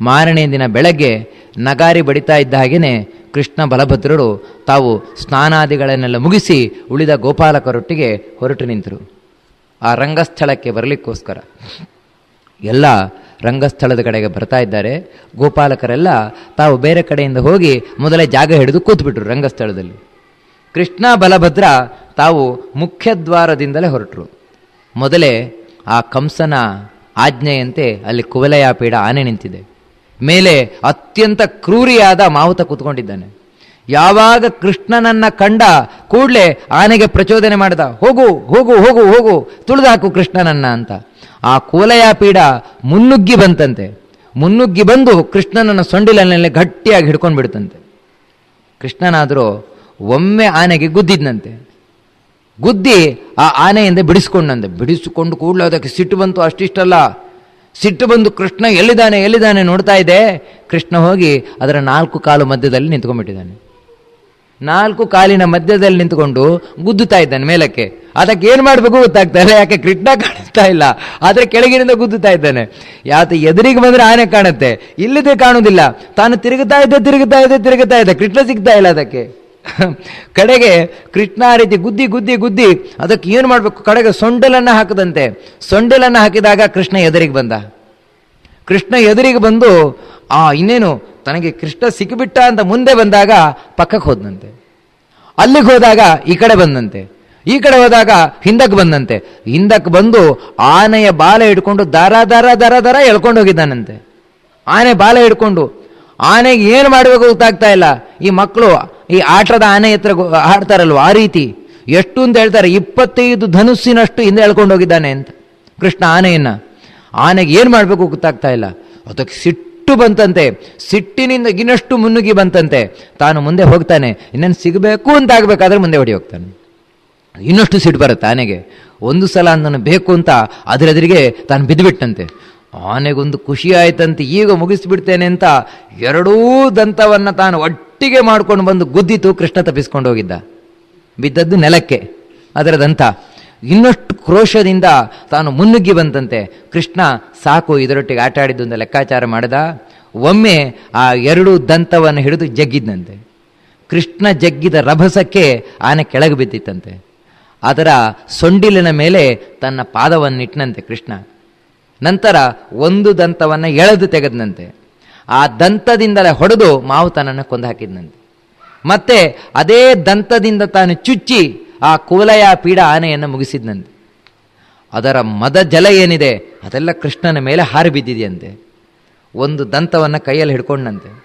ಮಾರನೇ ದಿನ ಬೆಳಗ್ಗೆ ನಗಾರಿ ಬಡಿತಾ ಇದ್ದ ಹಾಗೆಯೇ ಕೃಷ್ಣ ಬಲಭದ್ರರು ತಾವು ಸ್ನಾನಾದಿಗಳನ್ನೆಲ್ಲ ಮುಗಿಸಿ ಉಳಿದ ಗೋಪಾಲಕರೊಟ್ಟಿಗೆ ಹೊರಟು ನಿಂತರು. ಆ ರಂಗಸ್ಥಳಕ್ಕೆ ಬರಲಿಕ್ಕೋಸ್ಕರ. ಎಲ್ಲ ರಂಗಸ್ಥಳದ ಕಡೆಗೆ ಬರ್ತಾ ಇದ್ದಾರೆ. ಗೋಪಾಲಕರೆಲ್ಲ ತಾವು ಬೇರೆ ಕಡೆಯಿಂದ ಹೋಗಿ ಮೊದಲೇ ಜಾಗ ಹಿಡಿದು ಕೂತ್ಬಿಟ್ರು ರಂಗಸ್ಥಳದಲ್ಲಿ. ಕೃಷ್ಣ ಬಲಭದ್ರ ತಾವು ಮುಖ್ಯದ್ವಾರದಿಂದಲೇ ಹೊರಟರು. ಮೊದಲೇ ಆ ಕಂಸನ ಆಜ್ಞೆಯಂತೆ ಅಲ್ಲಿ ಕುವಲಯಾಪೀಡ ಆನೆ ನಿಂತಿದೆ. ಮೇಲೆ ಅತ್ಯಂತ ಕ್ರೂರಿಯಾದ ಮಾವುತ ಕೂತ್ಕೊಂಡಿದ್ದಾನೆ. ಯಾವಾಗ ಕೃಷ್ಣನನ್ನ ಕಂಡ ಕೂಡಲೇ ಆನೆಗೆ ಪ್ರಚೋದನೆ ಮಾಡಿದ, ಹೋಗು ಹೋಗು ಹೋಗು ಹೋಗು ತುಳಿದು ಹಾಕು ಕೃಷ್ಣನನ್ನ ಅಂತ. ಆ ಕೂಲಯಾಪೀಡ ಮುನ್ನುಗ್ಗಿ ಬಂತಂತೆ. ಮುನ್ನುಗ್ಗಿ ಬಂದು ಕೃಷ್ಣನನ್ನ ಸೊಂಡಿಲನಲ್ಲಿ ಗಟ್ಟಿಯಾಗಿ ಹಿಡ್ಕೊಂಡು ಬಿಡ್ತಂತೆ. ಕೃಷ್ಣನಾದರೂ ಒಮ್ಮೆ ಆನೆಗೆ ಗುದ್ದಿದ್ನಂತೆ. ಗುದ್ದಿ ಆ ಆನೆಯಿಂದ ಬಿಡಿಸ್ಕೊಂಡಂತೆ. ಬಿಡಿಸಿಕೊಂಡು ಕೂಡಲೇ ಅದಕ್ಕೆ ಸಿಟ್ಟು ಬಂತು, ಅಷ್ಟಿಷ್ಟಲ್ಲ. ಸಿಟ್ಟು ಬಂದು ಕೃಷ್ಣ ಎಲ್ಲಿದ್ದಾನೆ ಎಲ್ಲಿದ್ದಾನೆ ನೋಡ್ತಾ ಇದೆ ಕೃಷ್ಣ ಹೋಗಿ ಅದರ ನಾಲ್ಕು ಕಾಲು ಮಧ್ಯದಲ್ಲಿ ನಿಂತ್ಕೊಂಡ್ಬಿಟ್ಟಿದ್ದಾನೆ. ನಾಲ್ಕು ಕಾಲಿನ ಮಧ್ಯದಲ್ಲಿ ನಿಂತುಕೊಂಡು ಗುದ್ದುತ್ತಾ ಇದ್ದಾನೆ ಮೇಲಕ್ಕೆ. ಅದಕ್ಕೆ ಏನು ಮಾಡಬೇಕು ಗೊತ್ತಾಗ್ತಾ ಇಲ್ಲ. ಯಾಕೆ ಕೃಷ್ಣ ಕಾಣಿಸ್ತಾ ಇಲ್ಲ. ಆದರೆ ಕೆಳಗಿನಿಂದ ಗುದ್ದುತ್ತಾ ಇದ್ದಾನೆ. ಯಾತ ಎದುರಿಗೆ ಬಂದರೆ ಆನೆ ಕಾಣುತ್ತೆ. ಇಲ್ಲದೆ ಕಾಣುವುದಿಲ್ಲ. ತಾನು ತಿರುಗುತ್ತಾ ಇದ್ದೆ ತಿರುಗುತ್ತಾ ಇದ್ದೆ ತಿರುಗುತ್ತಾ ಇದ್ದೆ. ಕೃಷ್ಣ ಸಿಗ್ತಾ ಇಲ್ಲ ಅದಕ್ಕೆ. ಕಡೆಗೆ ಕೃಷ್ಣ ಆ ರೀತಿ ಗುದ್ದಿ ಗುದ್ದಿ ಗುದ್ದಿ ಅದಕ್ಕೆ ಏನು ಮಾಡಬೇಕು? ಕಡೆಗೆ ಸೊಂಡಲನ್ನು ಹಾಕದಂತೆ. ಸೊಂಡಲನ್ನು ಹಾಕಿದಾಗ ಕೃಷ್ಣ ಎದುರಿಗೆ ಬಂದ. ಕೃಷ್ಣ ಎದುರಿಗೆ ಬಂದು, ಆ, ಇನ್ನೇನು? ತನಗೆ ಕೃಷ್ಣ ಸಿಕ್ಕಿಬಿಟ್ಟ ಅಂತ ಮುಂದೆ ಬಂದಾಗ ಪಕ್ಕಕ್ಕೆ ಹೋದಂತೆ ಅಲ್ಲಿಗೆ ಹೋದಾಗ ಈ ಕಡೆ ಬಂದಂತೆ. ಈ ಕಡೆ ಹೋದಾಗ ಹಿಂದಕ್ಕೆ ಬಂದಂತೆ. ಹಿಂದಕ್ಕೆ ಬಂದು ಆನೆಯ ಬಾಲ ಹಿಡ್ಕೊಂಡು ದರ ದರ ದರ ದರ ಎಳ್ಕೊಂಡು ಹೋಗಿದ್ದಾನಂತೆ. ಆನೆ ಬಾಲ ಹಿಡ್ಕೊಂಡು, ಆನೆಗೆ ಏನು ಮಾಡಬೇಕು ಗೊತ್ತಾಗ್ತಾ ಇಲ್ಲ. ಈ ಮಕ್ಕಳು ಈ ಆಟದ ಆನೆ ಹತ್ರ ಆಡ್ತಾರಲ್ವ, ಆ ರೀತಿ. ಎಷ್ಟು ಅಂತ ಹೇಳ್ತಾರೆ, ಇಪ್ಪತ್ತೈದು ಧನುಸ್ಸಿನಷ್ಟು ಹಿಂದೆ ಎಳ್ಕೊಂಡು ಹೋಗಿದ್ದಾನೆ ಅಂತ ಕೃಷ್ಣ ಆನೆಯನ್ನು. ಆನೆಗೆ ಏನು ಮಾಡಬೇಕು ಗೊತ್ತಾಗ್ತಾ ಇಲ್ಲ. ಅದಕ್ಕೆ ಸಿಟ್ಟು ಬಂತಂತೆ, ಸಿಟ್ಟಿನಿಂದ ಇನ್ನಷ್ಟು ಮುನ್ನುಗ್ಗಿ ಬಂತಂತೆ, ತಾನು ಮುಂದೆ ಹೋಗ್ತಾನೆ, ಇನ್ನೇನು ಸಿಗಬೇಕು ಅಂತ ಆಗಬೇಕಾದ್ರೆ ಮುಂದೆ ಹೊಡಿ ಹೋಗ್ತಾನೆ. ಇನ್ನಷ್ಟು ಸಿಟ್ಟು ಬರುತ್ತೆ ಆನೆಗೆ. ಒಂದು ಸಲ ನಾನು ಬೇಕು ಅಂತ ಅದರೆದುರಿಗೆ ತಾನು ಬಿದ್ದುಬಿಟ್ಟಂತೆ ಆನೆಗೊಂದು ಖುಷಿ ಆಯ್ತಂತೆ, ಈಗ ಮುಗಿಸ್ಬಿಡ್ತೇನೆ ಅಂತ ಎರಡೂ ದಂತವನ್ನು ತಾನು ಒಟ್ಟಿಗೆ ಮಾಡ್ಕೊಂಡು ಬಂದು ಗುದ್ದಿತು, ಕೃಷ್ಣ ತಪ್ಪಿಸ್ಕೊಂಡು ಹೋಗಿದ್ದ. ಬಿದ್ದದ್ದು ನೆಲಕ್ಕೆ, ಅದರ ದಂತ. ಇನ್ನಷ್ಟು ಕ್ರೋಶದಿಂದ ತಾನು ಮುನ್ನುಗ್ಗಿ ಬಂತಂತೆ. ಕೃಷ್ಣ ಸಾಕು ಇದರೊಟ್ಟಿಗೆ ಆಟ ಆಡಿದ್ದು ಅಂತ ಲೆಕ್ಕಾಚಾರ ಮಾಡಿದ. ಒಮ್ಮೆ ಆ ಎರಡು ದಂತವನ್ನು ಹಿಡಿದು ಜಗ್ಗಿದ್ದಂತೆ ಕೃಷ್ಣ ಜಗ್ಗಿದ ರಭಸಕ್ಕೆ ಆನೆ ಕೆಳಗೆ ಬಿದ್ದಿತ್ತಂತೆ. ಅದರ ಸೊಂಡಿಲಿನ ಮೇಲೆ ತನ್ನ ಪಾದವನ್ನಿಟ್ಟನಂತೆ ಕೃಷ್ಣ. ನಂತರ ಒಂದು ದಂತವನ್ನು ಎಳೆದು ತೆಗೆದನಂತೆ. ಆ ದಂತದಿಂದಲೇ ಹೊಡೆದು ಮಾವುತನನ್ನು ಕೊಂದು ಹಾಕಿದ್ನಂತೆ. ಮತ್ತೆ ಅದೇ ದಂತದಿಂದ ತಾನು ಚುಚ್ಚಿ ಆ ಕುವಲಯ ಪೀಡ ಆನೆಯನ್ನು ಮುಗಿಸಿದ್ನಂತೆ. ಅದರ ಮದ ಜಲ ಏನಿದೆ, ಅದೆಲ್ಲ ಕೃಷ್ಣನ ಮೇಲೆ ಹಾರಿ ಬಿದ್ದಿದೆಯಂತೆ. ಒಂದು ದಂತವನ್ನು ಕೈಯಲ್ಲಿ ಹಿಡ್ಕೊಂಡಂತೆ.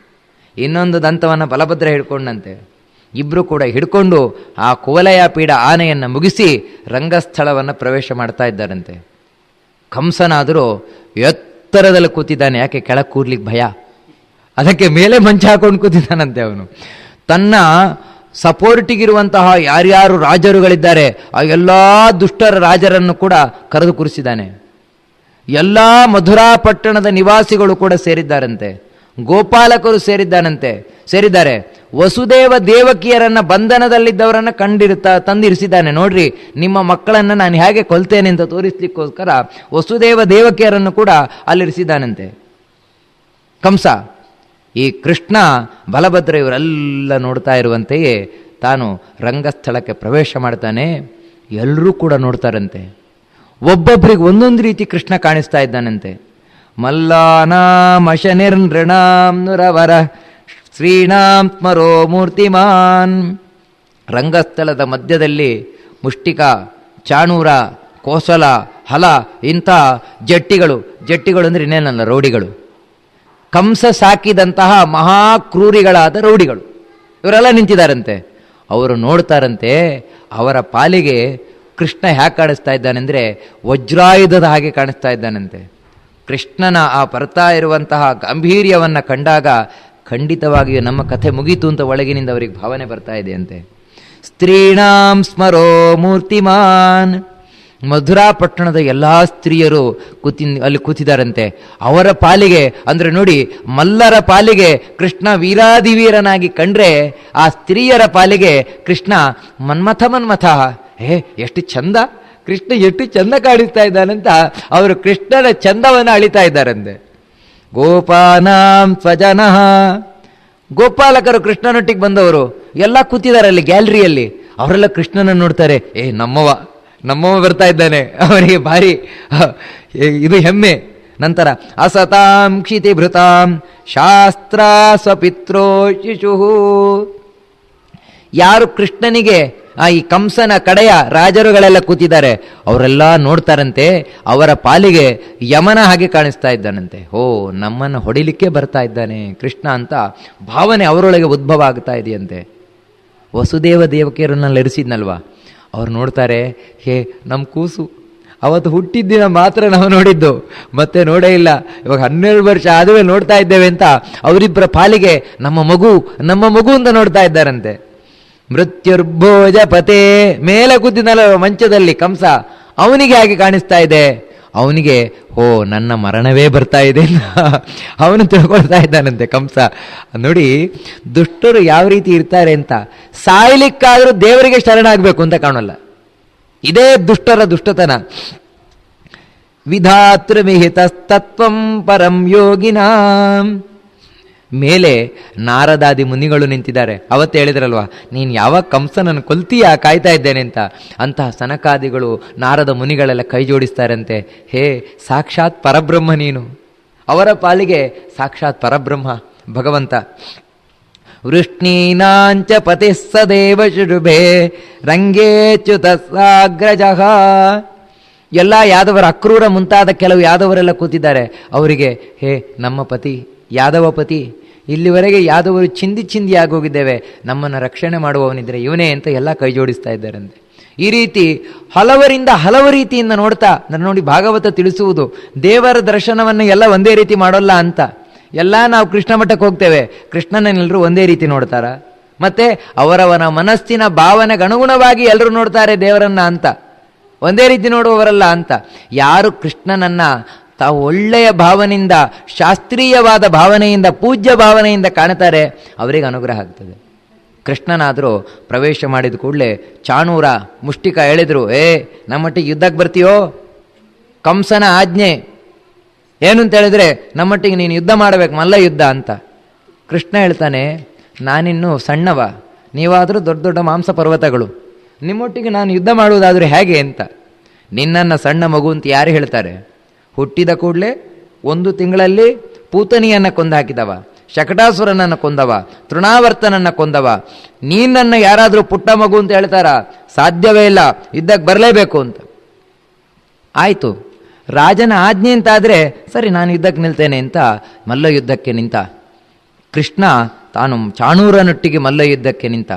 ಇನ್ನೊಂದು ದಂತವನ್ನು ಬಲಭದ್ರ ಹಿಡ್ಕೊಂಡಂತೆ. ಇಬ್ಬರು ಕೂಡ ಹಿಡ್ಕೊಂಡು ಆ ಕುವಲಯ ಪೀಡ ಆನೆಯನ್ನು ಮುಗಿಸಿ ರಂಗಸ್ಥಳವನ್ನು ಪ್ರವೇಶ ಮಾಡ್ತಾ ಇದ್ದಾರಂತೆ. ಕಂಸನಾದರೂ ಎತ್ತರದಲ್ಲಿ ಕೂತಿದ್ದಾನೆ, ಯಾಕೆ ಕೆಳಗೆ ಕೂರ್ಲಿಕ್ಕೆ ಭಯ? ಅದಕ್ಕೆ ಮೇಲೆ ಮಂಚ ಹಾಕೊಂಡು ಕೂತಿದ್ದಾನಂತೆ ಅವನು. ತನ್ನ ಸಪೋರ್ಟಿಗಿರುವಂತಹ ಯಾರ್ಯಾರು ರಾಜರುಗಳಿದ್ದಾರೆ, ಆ ಎಲ್ಲ ದುಷ್ಟರ ರಾಜರನ್ನು ಕೂಡ ಕರೆದು ಕೂರಿಸಿದ್ದಾನೆ. ಎಲ್ಲ ಮಧುರಾ ಪಟ್ಟಣದ ನಿವಾಸಿಗಳು ಕೂಡ ಸೇರಿದ್ದಾರಂತೆ. ಗೋಪಾಲಕರು ಸೇರಿದ್ದಾನಂತೆ. ಸೇರಿದ್ದಾರೆ. ವಸುದೇವ ದೇವಕಿಯರನ್ನ ಬಂಧನದಲ್ಲಿದ್ದವರನ್ನ ಕಂಡಿರುತ್ತಾ ತಂದಿರಿಸಿದ್ದಾನೆ. ನೋಡ್ರಿ, ನಿಮ್ಮ ಮಕ್ಕಳನ್ನ ನಾನು ಹೇಗೆ ಕೊಲ್ತೇನೆ ಅಂತ ತೋರಿಸ್ಲಿಕ್ಕೋಸ್ಕರ ವಸುದೇವ ದೇವಕಿಯರನ್ನು ಕೂಡ ಅಲ್ಲಿರಿಸಿದ್ದಾನಂತೆ. ಕಂಸ ಈ ಕೃಷ್ಣ ಬಲಭದ್ರ ಇವರೆಲ್ಲ ನೋಡ್ತಾ ಇರುವಂತೆಯೇ ತಾನು ರಂಗಸ್ಥಳಕ್ಕೆ ಪ್ರವೇಶ ಮಾಡ್ತಾನೆ. ಎಲ್ಲರೂ ಕೂಡ ನೋಡ್ತಾರಂತೆ. ಒಬ್ಬೊಬ್ಬರಿಗೆ ಒಂದೊಂದು ರೀತಿ ಕೃಷ್ಣ ಕಾಣಿಸ್ತಾ ಇದ್ದಾನಂತೆ. ಮಲ್ಲಾನಾಂ ಅಶನಿರ್ನೃಣಾಂ ನುರವರ ಸ್ಮರೋ ಮೂರ್ತಿಮಾನ್. ರಂಗಸ್ಥಳದ ಮಧ್ಯದಲ್ಲಿ ಮುಷ್ಟಿಕ, ಚಾಣೂರ, ಕೋಸಲ, ಹಲ ಇಂಥ ಜಟ್ಟಿಗಳು ಜಟ್ಟಿಗಳು ಅಂದರೆ ಇನ್ನೇನಲ್ಲ, ರೌಡಿಗಳು. ಕಂಸ ಸಾಕಿದಂತಹ ಮಹಾಕ್ರೂರಿಗಳಾದ ರೌಡಿಗಳು. ಇವರೆಲ್ಲ ನಿಂತಿದ್ದಾರಂತೆ. ಅವರು ನೋಡ್ತಾರಂತೆ ಅವರ ಪಾಲಿಗೆ ಕೃಷ್ಣ ಹ್ಯಾಕೆ ಕಾಣಿಸ್ತಾ ಇದ್ದಾನೆಂದರೆ ವಜ್ರಾಯುಧದ ಹಾಗೆ ಕಾಣಿಸ್ತಾ ಇದ್ದಾನಂತೆ. ಕೃಷ್ಣನ ಆ ಬರ್ತಾ ಇರುವಂತಹ ಗಾಂಭೀರ್ಯವನ್ನು ಕಂಡಾಗ ಖಂಡಿತವಾಗಿಯೂ ನಮ್ಮ ಕಥೆ ಮುಗೀತು ಅಂತ ಒಳಗಿನಿಂದ ಅವರಿಗೆ ಭಾವನೆ ಬರ್ತಾ ಇದೆ ಅಂತೆ. ಸ್ತ್ರೀಣಾಂ ಸ್ಮರೋ ಮೂರ್ತಿಮಾನ್. ಮಧುರಾ ಪಟ್ಟಣದ ಎಲ್ಲ ಸ್ತ್ರೀಯರು ಕೂತಿ ಅಲ್ಲಿ ಕೂತಿದಾರಂತೆ. ಅವರ ಪಾಲಿಗೆ, ಅಂದರೆ ನೋಡಿ, ಮಲ್ಲರ ಪಾಲಿಗೆ ಕೃಷ್ಣ ವೀರಾದಿವೀರನಾಗಿ ಕಂಡ್ರೆ, ಆ ಸ್ತ್ರೀಯರ ಪಾಲಿಗೆ ಕೃಷ್ಣ ಮನ್ಮಥ ಮನ್ಮಥ. ಏ, ಎಷ್ಟು ಚಂದ. ಕೃಷ್ಣ ಎಷ್ಟು ಚಂದ ಕಾಣಿಸ್ತಾ ಇದ್ದಾನಂತ ಅವರು ಕೃಷ್ಣನ ಚಂದವನ್ನು ಅಳಿತಾ ಇದ್ದಾರಂತೆ. ಗೋಪಾನಾಂ ಸ್ವಜನ. ಗೋಪಾಲಕರು ಕೃಷ್ಣನೊಟ್ಟಿಗೆ ಬಂದವರು. ಎಲ್ಲ ಕೂತಿದ್ದಾರೆ ಅಲ್ಲಿ, ಗ್ಯಾಲರಿಯಲ್ಲಿ. ಅವರೆಲ್ಲ ಕೃಷ್ಣನ ನೋಡ್ತಾರೆ. ಏ ನಮ್ಮವ ನಮ್ಮವ ಬರ್ತಾ ಇದ್ದಾನೆ. ಅವನಿಗೆ ಭಾರಿ ಇದು ಹೆಮ್ಮೆ. ನಂತರ, ಅಸತಾಂ ಕ್ಷಿತಿ ಭೃತಾಂ ಶಾಸ್ತ್ರ ಸ್ವಪಿತ್ರೋ ಶಿಶು ಯಾರು ಕೃಷ್ಣನಿಗೆ, ಆ ಈ ಕಂಸನ ಕಡೆಯ ರಾಜರುಗಳೆಲ್ಲ ಕೂತಿದ್ದಾರೆ, ಅವರೆಲ್ಲ ನೋಡ್ತಾರಂತೆ, ಅವರ ಪಾಲಿಗೆ ಯಮನ ಹಾಗೆ ಕಾಣಿಸ್ತಾ ಇದ್ದಾನಂತೆ. ಓ ನಮ್ಮನ್ನು ಹೊಡಿಲಿಕ್ಕೆ ಬರ್ತಾ ಇದ್ದಾನೆ ಕೃಷ್ಣ ಅಂತ ಭಾವನೆ ಅವರೊಳಗೆ ಉದ್ಭವ ಆಗ್ತಾ ಇದೆಯಂತೆ. ವಸುದೇವ ದೇವಕಿಯರನ್ನೆಲ್ಲ ಇರಿಸಿದ್ನಲ್ವಾ ಅವ್ರು ನೋಡ್ತಾರೆ, ಹೇ ನಮ್ಮ ಕೂಸು. ಅವತ್ತು ಹುಟ್ಟಿದ ದಿನ ಮಾತ್ರ ನಾವು ನೋಡಿದ್ದು. ಮತ್ತೆ ನೋಡೇ ಇಲ್ಲ. ಇವಾಗ ಹನ್ನೆರಡು ವರ್ಷ ಆದಮೇಲೆ ನೋಡ್ತಾ ಇದ್ದೇವೆ ಅಂತ ಅವರಿಬ್ಬರ ಪಾಲಿಗೆ ನಮ್ಮ ಮಗು ನಮ್ಮ ಮಗು ಅಂತ ನೋಡ್ತಾ ಇದ್ದಾರಂತೆ. ಮೃತ್ಯುರ್ಭೋಜ ಪತೆ ಮೇಲೆ ಕೂತಿದ್ದಲ್ಲ ಮಂಚದಲ್ಲಿ ಕಂಸ ಅವನಿಗೆ ಹಾಗೆ ಕಾಣಿಸ್ತಾ ಇದೆ. ಅವನಿಗೆ, ಓ, ನನ್ನ ಮರಣವೇ ಬರ್ತಾ ಇದೆ ಅವನು ತಿಳ್ಕೊಳ್ತಾ ಇದ್ದಾನಂತೆ ಕಂಸ. ನೋಡಿ, ದುಷ್ಟರು ಯಾವ ರೀತಿ ಇರ್ತಾರೆ ಅಂತ. ಸಾಯ್ಲಿಕ್ಕಾದರೂ ದೇವರಿಗೆ ಶರಣಾಗಬೇಕು ಅಂತ ಕಾಣಲ್ಲ. ಇದೇ ದುಷ್ಟರ ದುಷ್ಟತನ. ವಿಧಾತೃಮಿಹಿತಸ್ತತ್ವಂ ಪರಂ ಯೋಗಿನಾಂ. ಮೇಲೆ ನಾರದಾದಿ ಮುನಿಗಳು ನಿಂತಿದ್ದಾರೆ. ಅವತ್ತು ಹೇಳಿದ್ರಲ್ವಾ, ನೀನು ಯಾವಾಗ ಕಂಸನನ್ನು ಕೊಲ್ತೀಯಾ ಕಾಯ್ತಾ ಇದ್ದೇನೆ ಅಂತ. ಅಂತಹ ಸನಕಾದಿಗಳು ನಾರದ ಮುನಿಗಳೆಲ್ಲ ಕೈ ಜೋಡಿಸ್ತಾರಂತೆ. ಹೇ, ಸಾಕ್ಷಾತ್ ಪರಬ್ರಹ್ಮ ನೀನು. ಅವರ ಪಾಲಿಗೆ ಸಾಕ್ಷಾತ್ ಪರಬ್ರಹ್ಮ, ಭಗವಂತ. ವೃಷ್ಣೀನಾಂಚ ಪತಿ ಸದೇವ ಶುಭೆ ರಂಗೇಚ್ಯುತ ಸಾಗ್ರಜಃ. ಎಲ್ಲ ಯಾದವರ ಅಕ್ರೂರ ಮುಂತಾದ ಕೆಲವು ಯಾದವರೆಲ್ಲ ಕೂತಿದ್ದಾರೆ. ಅವರಿಗೆ, ಹೇ, ನಮ್ಮ ಪತಿ, ಯಾದವ ಪತಿ ಇಲ್ಲಿವರೆಗೆ ಯಾದವರು ಚಿಂದಿ ಚಿಂದಿ ಆಗೋಗಿದ್ದೇವೆ, ನಮ್ಮನ್ನು ರಕ್ಷಣೆ ಮಾಡುವವನಿದ್ರೆ ಇವನೇ ಅಂತ ಎಲ್ಲ ಕೈ ಜೋಡಿಸ್ತಾ ಇದ್ದಾರಂತೆ. ಈ ರೀತಿ ಹಲವರಿಂದ ಹಲವು ರೀತಿಯಿಂದ ನೋಡ್ತಾ, ನಾನು ನೋಡಿ ಭಾಗವತ ತಿಳಿಸುವುದು, ದೇವರ ದರ್ಶನವನ್ನು ಎಲ್ಲ ಒಂದೇ ರೀತಿ ಮಾಡೋಲ್ಲ ಅಂತ. ಎಲ್ಲ ನಾವು ಕೃಷ್ಣ ಮಠಕ್ಕೆ ಹೋಗ್ತೇವೆ ಕೃಷ್ಣನನ್ನೆಲ್ಲರೂ ಒಂದೇ ರೀತಿ ನೋಡ್ತಾರ? ಮತ್ತೆ ಅವರವನ ಮನಸ್ಸಿನ ಭಾವನೆಗನುಗುಣವಾಗಿ ಎಲ್ಲರೂ ನೋಡ್ತಾರೆ ದೇವರನ್ನ ಅಂತ. ಒಂದೇ ರೀತಿ ನೋಡುವವರಲ್ಲ ಅಂತ. ಯಾರು ಕೃಷ್ಣನನ್ನ ತಾವು ಒಳ್ಳೆಯ ಭಾವನೆಯಿಂದ, ಶಾಸ್ತ್ರೀಯವಾದ ಭಾವನೆಯಿಂದ, ಪೂಜ್ಯ ಭಾವನೆಯಿಂದ ಕಾಣ್ತಾರೆ, ಅವರಿಗೆ ಅನುಗ್ರಹ ಆಗ್ತದೆ. ಕೃಷ್ಣನಾದರೂ ಪ್ರವೇಶ ಮಾಡಿದ ಕೂಡಲೇ ಚಾಣೂರ ಮುಷ್ಟಿಕ ಹೇಳಿದರು, ಏ, ನಮ್ಮೊಟ್ಟಿಗೆ ಯುದ್ಧಕ್ಕೆ ಬರ್ತೀಯೋ? ಕಂಸನ ಆಜ್ಞೆ ಏನು ಅಂತ ಹೇಳಿದ್ರೆ, ನಮ್ಮಟ್ಟಿಗೆ ನೀನು ಯುದ್ಧ ಮಾಡಬೇಕು, ಮಲ್ಲ ಯುದ್ಧ ಅಂತ. ಕೃಷ್ಣ ಹೇಳ್ತಾನೆ, ನಾನಿನ್ನು ಸಣ್ಣವ, ನೀವಾದರೂ ದೊಡ್ಡ ದೊಡ್ಡ ಮಾಂಸ ಪರ್ವತಗಳು, ನಿಮ್ಮೊಟ್ಟಿಗೆ ನಾನು ಯುದ್ಧ ಮಾಡುವುದಾದರೂ ಹೇಗೆ ಅಂತ? ನಿನ್ನನ್ನು ಸಣ್ಣ ಮಗು ಅಂತ ಯಾರು ಹೇಳ್ತಾರೆ? ಹುಟ್ಟಿದ ಕೂಡಲೇ ಒಂದು ತಿಂಗಳಲ್ಲಿ ಪೂತನಿಯನ್ನು ಕೊಂದಾಕಿದವ, ಶಕಟಾಸುರನನ್ನು ಕೊಂದವ, ತೃಣಾವರ್ತನನ್ನು ಕೊಂದವ. ನೀನನ್ನು ಯಾರಾದರೂ ಪುಟ್ಟ ಮಗು ಅಂತ ಹೇಳ್ತಾರ? ಸಾಧ್ಯವೇ ಇಲ್ಲ ಯುದ್ಧಕ್ಕೆ ಬರಲೇಬೇಕು ಅಂತ. ಆಯಿತು. ರಾಜನ ಆಜ್ಞೆ ಅಂತಾದರೆ, ಸರಿ ನಾನು ಯುದ್ಧಕ್ಕೆ ನಿಲ್ತೇನೆ ಅಂತ ಮಲ್ಲ ಯುದ್ಧಕ್ಕೆ ನಿಂತ. ಕೃಷ್ಣ ತಾನು ಚಾಣೂರನೊಟ್ಟಿಗೆ ಮಲ್ಲ ಯುದ್ಧಕ್ಕೆ ನಿಂತ.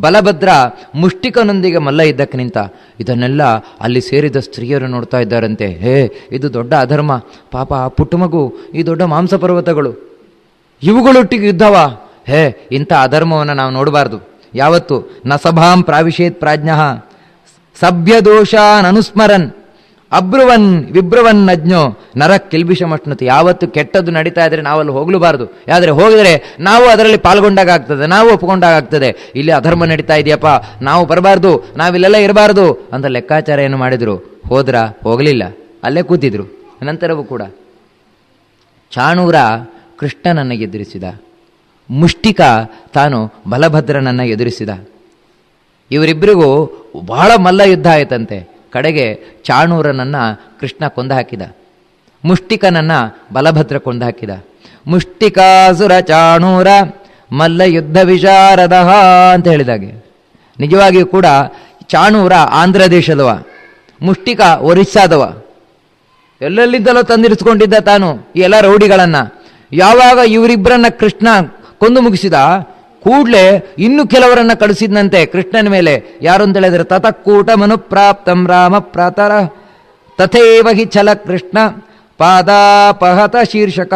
ಬಲಭದ್ರ ಮುಷ್ಟಿಕನೊಂದಿಗೆ ಮಲ್ಲ ಇದ್ದಕ್ಕೆ ನಿಂತ, ಇದನ್ನೆಲ್ಲ ಅಲ್ಲಿ ಸೇರಿದ ಸ್ತ್ರೀಯರು ನೋಡ್ತಾ ಇದ್ದಾರಂತೆ. ಹೇ, ಇದು ದೊಡ್ಡ ಅಧರ್ಮ. ಪಾಪ ಆ ಪುಟ್ಟ ಮಗು ಈ ದೊಡ್ಡ ಮಾಂಸ ಪರ್ವತಗಳು. ಇವುಗಳೊಟ್ಟಿಗೆ ಯುದ್ಧವಾ? ಹೇ, ಇಂಥ ಅಧರ್ಮವನ್ನು ನಾವು ನೋಡಬಾರ್ದು. ಯಾವತ್ತು? ನ ಸಭಾಂ ಪ್ರಾವಿಶೇತ್ ಪ್ರಾಜ್ಞ. ಸಭ್ಯದೋಷಾನ್ ಅನುಸ್ಮರನ್ ಅಬ್ರುವನ್, ವಿಬ್ರವನ್ ಅಜ್ಞೋ ನರ ಕಿಲ್ಬಿಷಮಷ್ಣುತಿ ಯಾವತ್ತು ಕೆಟ್ಟದ್ದು ನಡೀತಾ ಇದ್ರೆ ನಾವಲ್ಲಿ ಹೋಗ್ಲೂಬಾರ್ದು. ಆದರೆ ಹೋಗಿದ್ರೆ ನಾವು ಅದರಲ್ಲಿ ಪಾಲ್ಗೊಂಡಾಗ ಆಗ್ತದೆ, ನಾವು ಒಪ್ಪಿಕೊಂಡಾಗ ಆಗ್ತದೆ. ಇಲ್ಲಿ ಅಧರ್ಮ ನಡೀತಾ ಇದೆಯಪ್ಪ, ನಾವು ಬರಬಾರ್ದು, ನಾವಿಲ್ಲೆಲ್ಲ ಇರಬಾರ್ದು ಅಂತ ಲೆಕ್ಕಾಚಾರ ಏನು ಮಾಡಿದ್ರು. ಹೋದ್ರ? ಹೋಗಲಿಲ್ಲ. ಅಲ್ಲೇ ಕೂತಿದ್ರು. ನಂತರವೂ ಕೂಡ. ಚಾಣೂರ ಕೃಷ್ಣನನ್ನು ಎದುರಿಸಿದ. ಮುಷ್ಟಿಕ ತಾನು ಬಲಭದ್ರನನ್ನು ಎದುರಿಸಿದ. ಇವರಿಬ್ಬರಿಗೂ ಬಹಳ ಮಲ್ಲ ಯುದ್ಧ ಆಯ್ತಂತೆ. ಕಡೆಗೆ ಚಾಣೂರನನ್ನು ಕೃಷ್ಣ ಕೊಂದು ಹಾಕಿದ ಮುಷ್ಟಿಕನನ್ನು ಬಲಭದ್ರ ಕೊಂದು ಹಾಕಿದ ಮುಷ್ಟಿಕಾಸುರ ಚಾಣೂರ ಮಲ್ಲ ಯುದ್ಧ ವಿಶಾರದ ಅಂತ ಹೇಳಿದಾಗೆ. ನಿಜವಾಗಿಯೂ ಕೂಡ ಚಾಣೂರ ಆಂಧ್ರ ದೇಶದವ, ಮುಷ್ಟಿಕ ಒರಿಸ್ಸಾದವ. ಎಲ್ಲೆಲ್ಲಿಂದಲೋ ತಂದಿರಿಸ್ಕೊಂಡಿದ್ದ ತಾನು ಈ ಎಲ್ಲ ರೌಡಿಗಳನ್ನು. ಯಾವಾಗ ಇವರಿಬ್ಬರನ್ನ ಕೃಷ್ಣ ಕೊಂದು ಮುಗಿಸಿದ ಕೂಡ್ಲೆ ಇನ್ನು ಕೆಲವರನ್ನ ಕಳಿಸಿದ್ನಂತೆ ಕೃಷ್ಣನ ಮೇಲೆ. ಯಾರು ಅಂತ ಹೇಳಿದ್ರೆ ತತಕ್ಕೂಟ ಮನುಪ್ರಾಪ್ತಂ ರಾಮ ಪ್ರಾತರ. ತಥೇವ ಹಿ ಛಲ ಕೃಷ್ಣ. ಪಾದಾಪಹತ ಶೀರ್ಷಕ.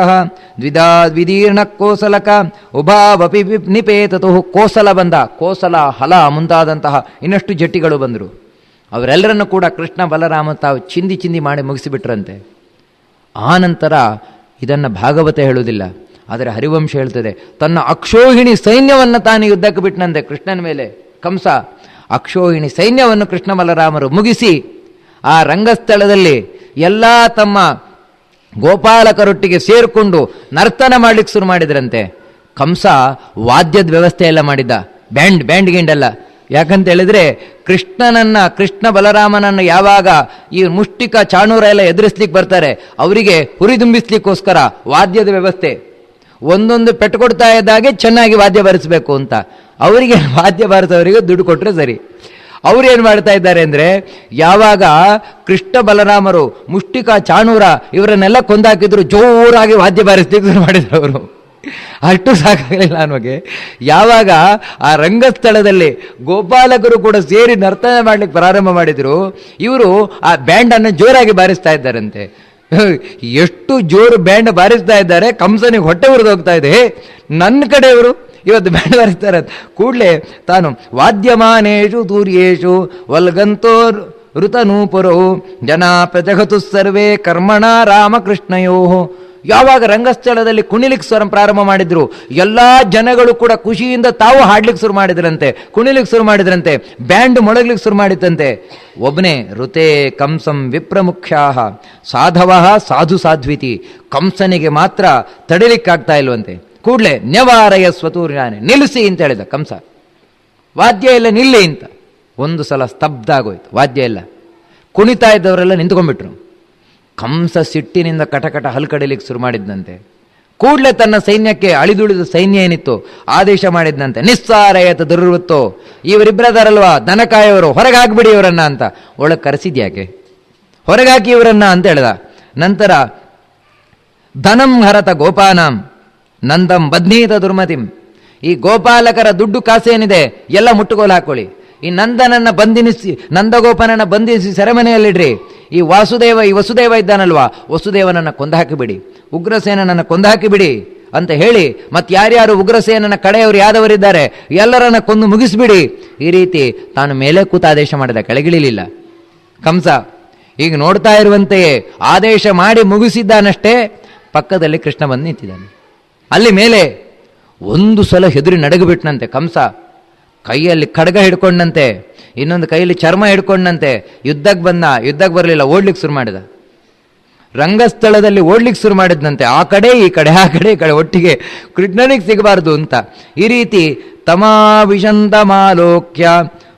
ದ್ವಿಧಾ ದ್ವಿದೀರ್ಣ ಕೋಸಲಕ. ಉಭಾವಪಿ ವಿಪ್ ನಿಪೇತತು ಕೋಸಲ ಬಂದ. ಕೋಸಲ ಹಲ ಮುಂತಾದಂತಹ ಇನ್ನಷ್ಟು ಜಟ್ಟಿಗಳು ಬಂದರು. ಅವರೆಲ್ಲರನ್ನು ಕೂಡ ಕೃಷ್ಣ, ಬಲರಾಮ ತಾವು ಚಿಂದಿ ಚಿಂದಿ ಮಾಡಿ ಮುಗಿಸಿಬಿಟ್ರಂತೆ. ಆನಂತರ ನಂತರ ಇದನ್ನು ಭಾಗವತ ಹೇಳುವುದಿಲ್ಲ. ಆದರೆ ಹರಿವಂಶ ಹೇಳ್ತದೆ, ತನ್ನ ಅಕ್ಷೋಹಿಣಿ ಸೈನ್ಯವನ್ನು ತಾನು ಯುದ್ಧಕ್ಕೆ ಬಿಟ್ಟನಂತೆ ಕೃಷ್ಣನ ಮೇಲೆ. ಕಂಸ, ಅಕ್ಷೋಹಿಣಿ ಸೈನ್ಯವನ್ನು ಕೃಷ್ಣ ಬಲರಾಮರು ಮುಗಿಸಿ, ಆ ರಂಗಸ್ಥಳದಲ್ಲಿ ಎಲ್ಲ ತಮ್ಮ ಗೋಪಾಲಕರೊಟ್ಟಿಗೆ ಸೇರಿಕೊಂಡು ನರ್ತನ ಮಾಡ್ಲಿಕ್ಕೆ ಶುರು ಮಾಡಿದ್ರಂತೆ. ಕಂಸ ವಾದ್ಯದ ವ್ಯವಸ್ಥೆ ಎಲ್ಲ ಮಾಡಿದ್ದ. ಬ್ಯಾಂಡ್ ಬ್ಯಾಂಡ್ ಗಿಂಡ್ ಎಲ್ಲ. ಯಾಕಂತ ಹೇಳಿದ್ರೆ, ಕೃಷ್ಣನನ್ನ, ಕೃಷ್ಣ ಬಲರಾಮನನ್ನು ಯಾವಾಗ ಈ ಮುಷ್ಟಿಕ ಚಾಣೂರ ಎಲ್ಲ ಎದುರಿಸ್ಲಿಕ್ಕೆ ಬರ್ತಾರೆ, ಅವರಿಗೆ ಹುರಿದುಂಬಿಸ್ಲಿಕ್ಕೋಸ್ಕರ ವಾದ್ಯದ ವ್ಯವಸ್ಥೆ. ಒಂದೊಂದು ಪೆಟ್ಟು ಕೊಡ್ತಾ ಇದ್ದಾಗೆ ಚೆನ್ನಾಗಿ ವಾದ್ಯ ಬಾರಿಸಬೇಕು ಅಂತ. ಅವರಿಗೆ ವಾದ್ಯ ಬಾರಿಸೋರಿಗೆ ದುಡ್ಡು ಕೊಟ್ಟರೆ ಸರಿ. ಅವ್ರು ಏನು ಮಾಡ್ತಾ ಇದ್ದಾರೆ ಅಂದರೆ, ಯಾವಾಗ ಕೃಷ್ಣ ಬಲರಾಮರು, ಮುಷ್ಟಿಕ ಚಾಣೂರ ಇವರನ್ನೆಲ್ಲ ಕೊಂದಾಕಿದ್ರು, ಜೋರಾಗಿ ವಾದ್ಯ ಬಾರಿಸ್ಲಿಕ್ಕೆ ಮಾಡಿದ್ರು ಅವರು. ಅಷ್ಟು ಸಾಕಾಗಲಿಲ್ಲ ನಮಗೆ. ಯಾವಾಗ ಆ ರಂಗಸ್ಥಳದಲ್ಲಿ ಗೋಪಾಲಕರು ಕೂಡ ಸೇರಿ ನರ್ತನ ಮಾಡ್ಲಿಕ್ಕೆ ಪ್ರಾರಂಭ ಮಾಡಿದ್ರು, ಇವರು ಆ ಬ್ಯಾಂಡನ್ನು ಜೋರಾಗಿ ಬಾರಿಸ್ತಾ ಇದ್ದಾರಂತೆ. ಎಷ್ಟು ಜೋರು ಬ್ಯಾಂಡ್ ಬಾರಿಸ್ತಾ ಇದ್ದಾರೆ, ಕಂಸನಿಗೆ ಹೊಟ್ಟೆ ಉರಿದು ಹೋಗ್ತಾ ಇದೆ. ನನ್ನ ಕಡೆಯವರು ಇವತ್ತು ಬ್ಯಾಂಡ್ ಬಾರಿಸ್ತಾರೆ ಕೂಡಲೇ ತಾನು, ವಾದ್ಯಮಾನೇಶು ತೂರ್ಯೇಶು ವಲ್ಗಂತೋ ಋತನೂಪುರೋ ಜನಾ ಪ್ರಜಗತು ಸರ್ವೇ ಕರ್ಮಣ ರಾಮಕೃಷ್ಣಯೋ ಯಾವಾಗ ರಂಗಸ್ಥಳದಲ್ಲಿ ಕುಣಿಲಿಕ್ಕೆ ಸ್ವರಂ ಪ್ರಾರಂಭ ಮಾಡಿದ್ರು, ಎಲ್ಲ ಜನಗಳು ಕೂಡ ಖುಷಿಯಿಂದ ತಾವು ಹಾಡ್ಲಿಕ್ಕೆ ಶುರು ಮಾಡಿದ್ರಂತೆ ಕುಣಿಲಿಕ್ಕೆ ಶುರು ಮಾಡಿದ್ರಂತೆ, ಬ್ಯಾಂಡ್ ಮೊಳಗ್ಲಿಕ್ಕೆ ಶುರು ಮಾಡಿದ್ದಂತೆ. ಒಬ್ಬನೇ ಋತೆ ಕಂಸಂ ವಿಪ್ರಮುಖ್ಯಾಹ, ಸಾಧವ ಸಾಧು ಸಾಧ್ವಿತಿ, ಕಂಸನಿಗೆ ಮಾತ್ರ ತಡಿಲಿಕ್ಕಾಗ್ತಾ ಇಲ್ವಂತೆ. ಕೂಡಲೇ ನ್ಯವಾರಯ ಸ್ವತೂರ್ಯಾನೆ ನಿಲ್ಲಿಸಿ ಅಂತ ಹೇಳಿದ ಕಂಸ. ವಾದ್ಯ ಎಲ್ಲ ನಿಲ್ಲಿ ಅಂತ. ಒಂದು ಸಲ ಸ್ತಬ್ಧ ಆಗೋಯ್ತು, ವಾದ್ಯ ಎಲ್ಲ ಕುಣಿತಾ ಇದ್ದವರೆಲ್ಲ ನಿಂತ್ಕೊಂಡ್ಬಿಟ್ರು. ಕಂಸ ಸಿಟ್ಟಿನಿಂದ ಕಟಕಟ ಹಲ್ಕಡಿಲಿಕ್ಕೆ ಶುರು ಮಾಡಿದ್ದಂತೆ ಕೂಡಲೇ ತನ್ನ ಸೈನ್ಯಕ್ಕೆ ಅಳಿದುಳಿದ ಸೈನ್ಯ ಏನಿತ್ತು, ಆದೇಶ ಮಾಡಿದ್ದಂತೆ ನಿಸ್ಸಾರಯತ ದುರ್ವೃತ್ತೋ ಇವರಿಬ್ಬರದಾರಲ್ವಾ ದನಕಾಯವರು, ಹೊರಗಾಗ್ಬಿಡಿ ಇವರನ್ನ ಅಂತ. ಒಳಗೆ ಕರೆಸಿದ್ಯಾಕೆ ಹೊರಗಾಕಿ ಇವರನ್ನ ಅಂತ ಹೇಳ್ದ. ನಂತರ, ಧನಂ ಹರತ ಗೋಪಾನಂ, ನಂದಂ ಬದ್ನೀತ ದುರ್ಮತಿಂ. ಈ ಗೋಪಾಲಕರ ದುಡ್ಡು ಕಾಸೇನಿದೆ ಎಲ್ಲ ಮುಟ್ಟುಗೋಲು ಹಾಕೊಳ್ಳಿ. ಈ ನಂದನನ್ನ ಬಂಧಿನಿಸಿ, ನಂದಗೋಪನನ್ನ ಬಂಧಿಸಿ ಸೆರೆಮನೆಯಲ್ಲಿಡ್ರಿ. ಈ ವಾಸುದೇವ, ಈ ವಸುದೇವ ಇದ್ದಾನಲ್ವಾ? ಹಾಕಿಬಿಡಿ ಕೊಂದಾಕಿಬಿಡಿ. ಉಗ್ರಸೇನನನ್ನ ಕೊಂದಾಕಿಬಿಡಿ ಅಂತ ಹೇಳಿ ಮತ್ತೆ ಯಾರ್ಯಾರು ಉಗ್ರಸೇನನ ಕಡೆಯವರು ಯಾದವರಿದ್ದಾರೆ ಎಲ್ಲರನ್ನ ಕೊಂದು ಮುಗಿಸ್ಬಿಡಿ. ಈ ರೀತಿ ತಾನು ಮೇಲೆ ಕೂತ ಆದೇಶ ಮಾಡಿದ ಕೆಳಗಿಳಿಲಿಲ್ಲ. ಕಂಸ, ಈಗ ನೋಡ್ತಾ ಇರುವಂತೆಯೇ ಆದೇಶ ಮಾಡಿ ಮುಗಿಸಿದ್ದಾನಷ್ಟೇ ಪಕ್ಕದಲ್ಲಿ ಕೃಷ್ಣ ಬಂದು ನಿಂತಿದ್ದಾನೆ. ಅಲ್ಲಿ ಮೇಲೆ ಒಂದು ಸಲ ಹೆದರಿ ನಡಗಬಿಟ್ನಂತೆ ಕಂಸ. ಕೈಯಲ್ಲಿ ಖಡ್ಗ ಹಿಡ್ಕೊಂಡಂತೆ, ಇನ್ನೊಂದು ಕೈಯಲ್ಲಿ ಚರ್ಮ ಹಿಡ್ಕೊಂಡಂತೆ, ಯುದ್ಧಕ್ಕೆ ಬಂದ, ಯುದ್ಧಕ್ಕೆ ಬರಲಿಲ್ಲ, ಓಡ್ಲಿಕ್ಕೆ ಶುರು ಮಾಡಿದ. ರಂಗಸ್ಥಳದಲ್ಲಿ ಓಡ್ಲಿಕ್ಕೆ ಶುರು ಮಾಡಿದ್ನಂತೆ, ಆ ಕಡೆ, ಈ ಕಡೆ, ಆ ಕಡೆ, ಈ ಕಡೆ, ಒಟ್ಟಿಗೆ ಕೃಷ್ಣನಿಗೆ ಸಿಗಬಾರ್ದು ಅಂತ. ಈ ರೀತಿ ತಮಾವಿಷಂತಮಾಲೋಕ್ಯ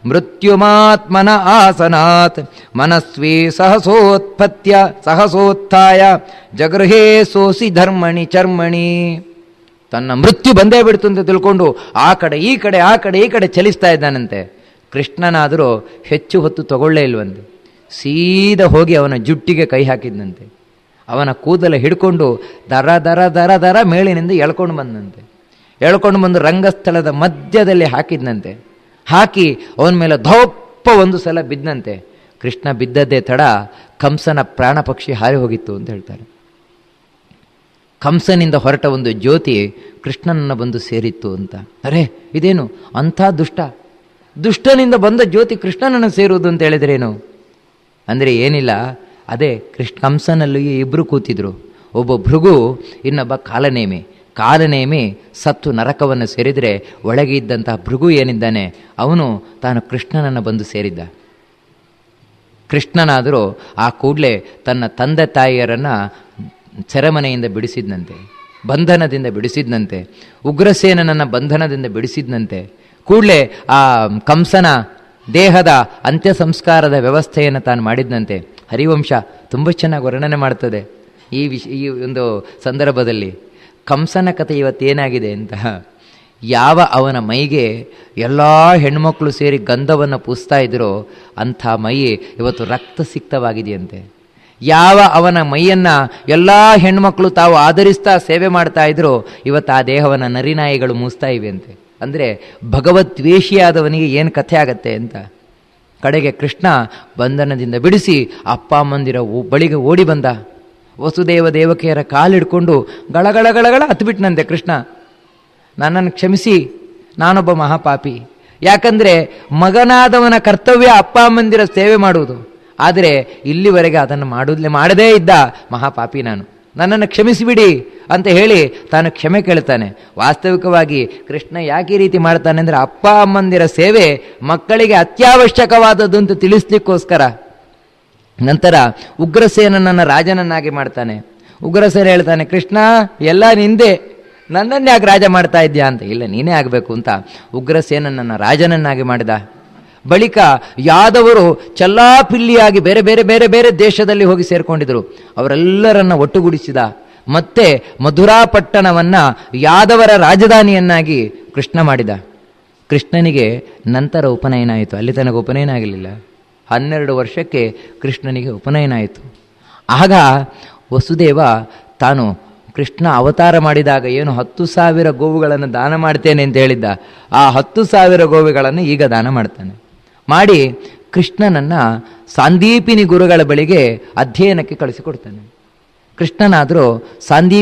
ಮೃತ್ಯುಮಾತ್ಮನ ಆಸನಾತ್ ಮನಸ್ವಿ ಸಹಸೋತ್ಪತ್ಯ, ಸಹಸೋತ್ಥಾಯ, ಜಗೃಹೇ ಸೋಸಿ ಧರ್ಮಣಿ ಚರ್ಮಣಿ. ತನ್ನ ಮೃತ್ಯು ಬಂದೇ ಬಿಡ್ತು ಅಂತ ತಿಳ್ಕೊಂಡು ಆ ಕಡೆ, ಈ ಕಡೆ, ಆ ಕಡೆ, ಈ ಕಡೆ ಚಲಿಸ್ತಾ ಇದ್ದಾನಂತೆ. ಕೃಷ್ಣನಾದರೂ ಹೆಚ್ಚು ಹೊತ್ತು ತಗೊಳ್ಳೇ ಇಲ್ವಂತೆ. ಸೀದಾ ಹೋಗಿ ಅವನ ಜುಟ್ಟಿಗೆ ಕೈ ಹಾಕಿದ್ನಂತೆ. ಅವನ ಕೂದಲ ಹಿಡ್ಕೊಂಡು ದರ ದರ ದರ ದರ ಮೇಳಿನಿಂದ ಎಳ್ಕೊಂಡು ಬಂದಂತೆ. ಎಳ್ಕೊಂಡು ಬಂದು ರಂಗಸ್ಥಳದ ಮಧ್ಯದಲ್ಲಿ ಹಾಕಿದ್ನಂತೆ. ಹಾಕಿ ಅವನ ಮೇಲೆ ಧೋಪ್ಪ ಒಂದು ಸಲ ಬಿದ್ದಂತೆ. ಕೃಷ್ಣ ಬಿದ್ದದ್ದೇ ತಡ ಕಂಸನ ಪ್ರಾಣ ಪಕ್ಷಿ ಹಾರಿ ಹೋಗಿತ್ತು ಅಂತ ಹೇಳ್ತಾರೆ. ಕಂಸನಿಂದ ಹೊರಟ ಒಂದು ಜ್ಯೋತಿ ಕೃಷ್ಣನನ್ನು ಬಂದು ಸೇರಿತ್ತು ಅಂತ. ಅರೆ, ಇದೇನು? ಅಂಥ ದುಷ್ಟ. ದುಷ್ಟನಿಂದ ಬಂದ ಜ್ಯೋತಿ ಕೃಷ್ಣನನ್ನು ಸೇರುವುದು ಅಂತ ಹೇಳಿದ್ರೇನು? ಅಂದರೆ ಏನಿಲ್ಲ. ಅದೇ, ಕೃಷ್ಣ ಕಂಸನಲ್ಲಿ ಇಬ್ಬರು ಕೂತಿದ್ರು. ಒಬ್ಬ ಭೃಗು, ಇನ್ನೊಬ್ಬ ಕಾಲನೇಮಿ. ಕಾಲನೇಮಿ ಸತ್ತು ನರಕವನ್ನು ಸೇರಿದರೆ ಒಳಗೆ ಇದ್ದಂತಹ ಭೃಗು ಏನಿದ್ದಾನೆ, ಅವನು ತಾನು ಕೃಷ್ಣನನ್ನು ಬಂದು ಸೇರಿದ್ದ. ಕೃಷ್ಣನಾದರೂ ಆ ಕೂಡಲೇ ತನ್ನ ತಂದೆ ತಾಯಿಯರನ್ನು ಸೆರೆಮನೆಯಿಂದ ಬಿಡಿಸಿದ್ನಂತೆ, ಬಂಧನದಿಂದ ಬಿಡಿಸಿದ್ನಂತೆ, ಉಗ್ರಸೇನನನ್ನು ಬಂಧನದಿಂದ ಬಿಡಿಸಿದ್ನಂತೆ, ಕೂಡಲೇ ಆ ಕಂಸನ ದೇಹದ ಅಂತ್ಯ ಸಂಸ್ಕಾರದ ವ್ಯವಸ್ಥೆಯನ್ನು ತಾನು ಮಾಡಿದ್ನಂತೆ. ಹರಿವಂಶ ತುಂಬ ಚೆನ್ನಾಗಿ ವರ್ಣನೆ ಮಾಡ್ತದೆ ಈ ವಿಷ, ಈ ಒಂದು ಸಂದರ್ಭದಲ್ಲಿ. ಕಂಸನ ಕಥೆ ಇವತ್ತೇನಾಗಿದೆ ಅಂತ. ಯಾವ ಅವನ ಮೈಗೆ ಎಲ್ಲ ಹೆಣ್ಮಕ್ಳು ಸೇರಿ ಗಂಧವನ್ನು ಪೂಸ್ತಾ ಇದ್ರೋ ಅಂಥ ಮೈ ಇವತ್ತು ರಕ್ತಸಿಕ್ತವಾಗಿದೆಯಂತೆ ಯಾವ ಅವನ ಮೈಯನ್ನು ಎಲ್ಲ ಹೆಣ್ಮಕ್ಳು ತಾವು ಆಧರಿಸ್ತಾ ಸೇವೆ ಮಾಡ್ತಾ ಇದ್ರು, ಇವತ್ತು ಆ ದೇಹವನ್ನು ನರಿನಾಯಿಗಳು ಮೂಸ್ತಾ ಇವೆ ಅಂತೆ. ಅಂದರೆ ಭಗವದ್ವೇಷಿಯಾದವನಿಗೆ ಏನು ಕಥೆ ಆಗತ್ತೆ ಅಂತ. ಕಡೆಗೆ ಕೃಷ್ಣ ಬಂಧನದಿಂದ ಬಿಡಿಸಿ ಅಪ್ಪ ಅಮ್ಮಂದಿರ ಓ- ಬಳಿಗೆ ಓಡಿ ಬಂದ. ವಸುದೇವ ದೇವಕಿಯರ ಕಾಲಿಡ್ಕೊಂಡು ಗಳಗಳ ಗಳಗಳ ಹತ್ಬಿಟ್ನಂತೆ ಕೃಷ್ಣ. ನನ್ನನ್ನು ಕ್ಷಮಿಸಿ, ನಾನೊಬ್ಬ ಮಹಾಪಾಪಿ. ಯಾಕಂದರೆ ಮಗನಾದವನ ಕರ್ತವ್ಯ ಅಪ್ಪ ಅಮ್ಮಂದಿರ ಸೇವೆ ಮಾಡುವುದು. ಆದರೆ ಇಲ್ಲಿವರೆಗೆ ಅದನ್ನು ಮಾಡುದಲೇ ಮಾಡದೇ ಇದ್ದ ಮಹಾಪಾಪಿ ನಾನು. ನನ್ನನ್ನು ಕ್ಷಮಿಸಿಬಿಡಿ ಅಂತ ಹೇಳಿ ತಾನು ಕ್ಷಮೆ ಕೇಳ್ತಾನೆ ವಾಸ್ತವಿಕವಾಗಿ ಕೃಷ್ಣ ಯಾಕೆ ರೀತಿ ಮಾಡ್ತಾನೆ ಅಂದರೆ ಅಪ್ಪ ಅಮ್ಮಂದಿರ ಸೇವೆ ಮಕ್ಕಳಿಗೆ ಅತ್ಯವಶ್ಯಕವಾದದ್ದು ಅಂತ ತಿಳಿಸ್ಲಿಕ್ಕೋಸ್ಕರ. ನಂತರ ಉಗ್ರಸೇನನನ್ನು ರಾಜನನ್ನಾಗಿ ಮಾಡ್ತಾನೆ. ಉಗ್ರಸೇನ ಹೇಳ್ತಾನೆ, ಕೃಷ್ಣ, ಎಲ್ಲ ನಿಂದೆ. ನನ್ನನ್ನು ಯಾಕೆ ರಾಜ ಮಾಡ್ತಾ ಇದ್ಯಾ? ಅಂತ, ಇಲ್ಲ, ನೀನೇ ಆಗಬೇಕು ಅಂತ ಉಗ್ರಸೇನನನ್ನು ರಾಜನನ್ನಾಗಿ ಮಾಡಿದ. ಬಳಿಕ ಯಾದವರು ಚಲ್ಲಾಪಿಲ್ಲಿಯಾಗಿ ಬೇರೆ ಬೇರೆ ಬೇರೆ ಬೇರೆ ದೇಶದಲ್ಲಿ ಹೋಗಿ ಸೇರಿಕೊಂಡಿದ್ರು ಅವರೆಲ್ಲರನ್ನ ಒಟ್ಟುಗೂಡಿಸಿದ. ಮತ್ತೆ ಮಧುರಾಪಟ್ಟಣವನ್ನು ಯಾದವರ ರಾಜಧಾನಿಯನ್ನಾಗಿ ಕೃಷ್ಣ ಮಾಡಿದ. ಕೃಷ್ಣನಿಗೆ ನಂತರ ಉಪನಯನ ಆಯಿತು ಅಲ್ಲಿ ತನಗೆ ಉಪನಯನ ಆಗಲಿಲ್ಲ ಹನ್ನೆರಡು ವರ್ಷಕ್ಕೆ ಕೃಷ್ಣನಿಗೆ ಉಪನಯನ ಆಯಿತು ಆಗ ವಸುದೇವ ತಾನು ಕೃಷ್ಣ ಅವತಾರ ಮಾಡಿದಾಗ ಏನು ಹತ್ತು ಸಾವಿರ ಗೋವುಗಳನ್ನು ದಾನ ಮಾಡ್ತೇನೆ ಅಂತ ಹೇಳಿದ್ದ. ಆ ಹತ್ತು ಸಾವಿರ ಗೋವುಗಳನ್ನು ಈಗ ದಾನ ಮಾಡ್ತಾನೆ. ಮಾಡಿ ಕೃಷ್ಣನನ್ನು ಸಾಂದೀಪಿನಿ ಗುರುಗಳ ಬಳಿಗೆ ಅಧ್ಯಯನಕ್ಕೆ ಕಳಿಸಿಕೊಡ್ತಾನೆ. ಕೃಷ್ಣನಾದರೂ ಸಾಂದೀಪ್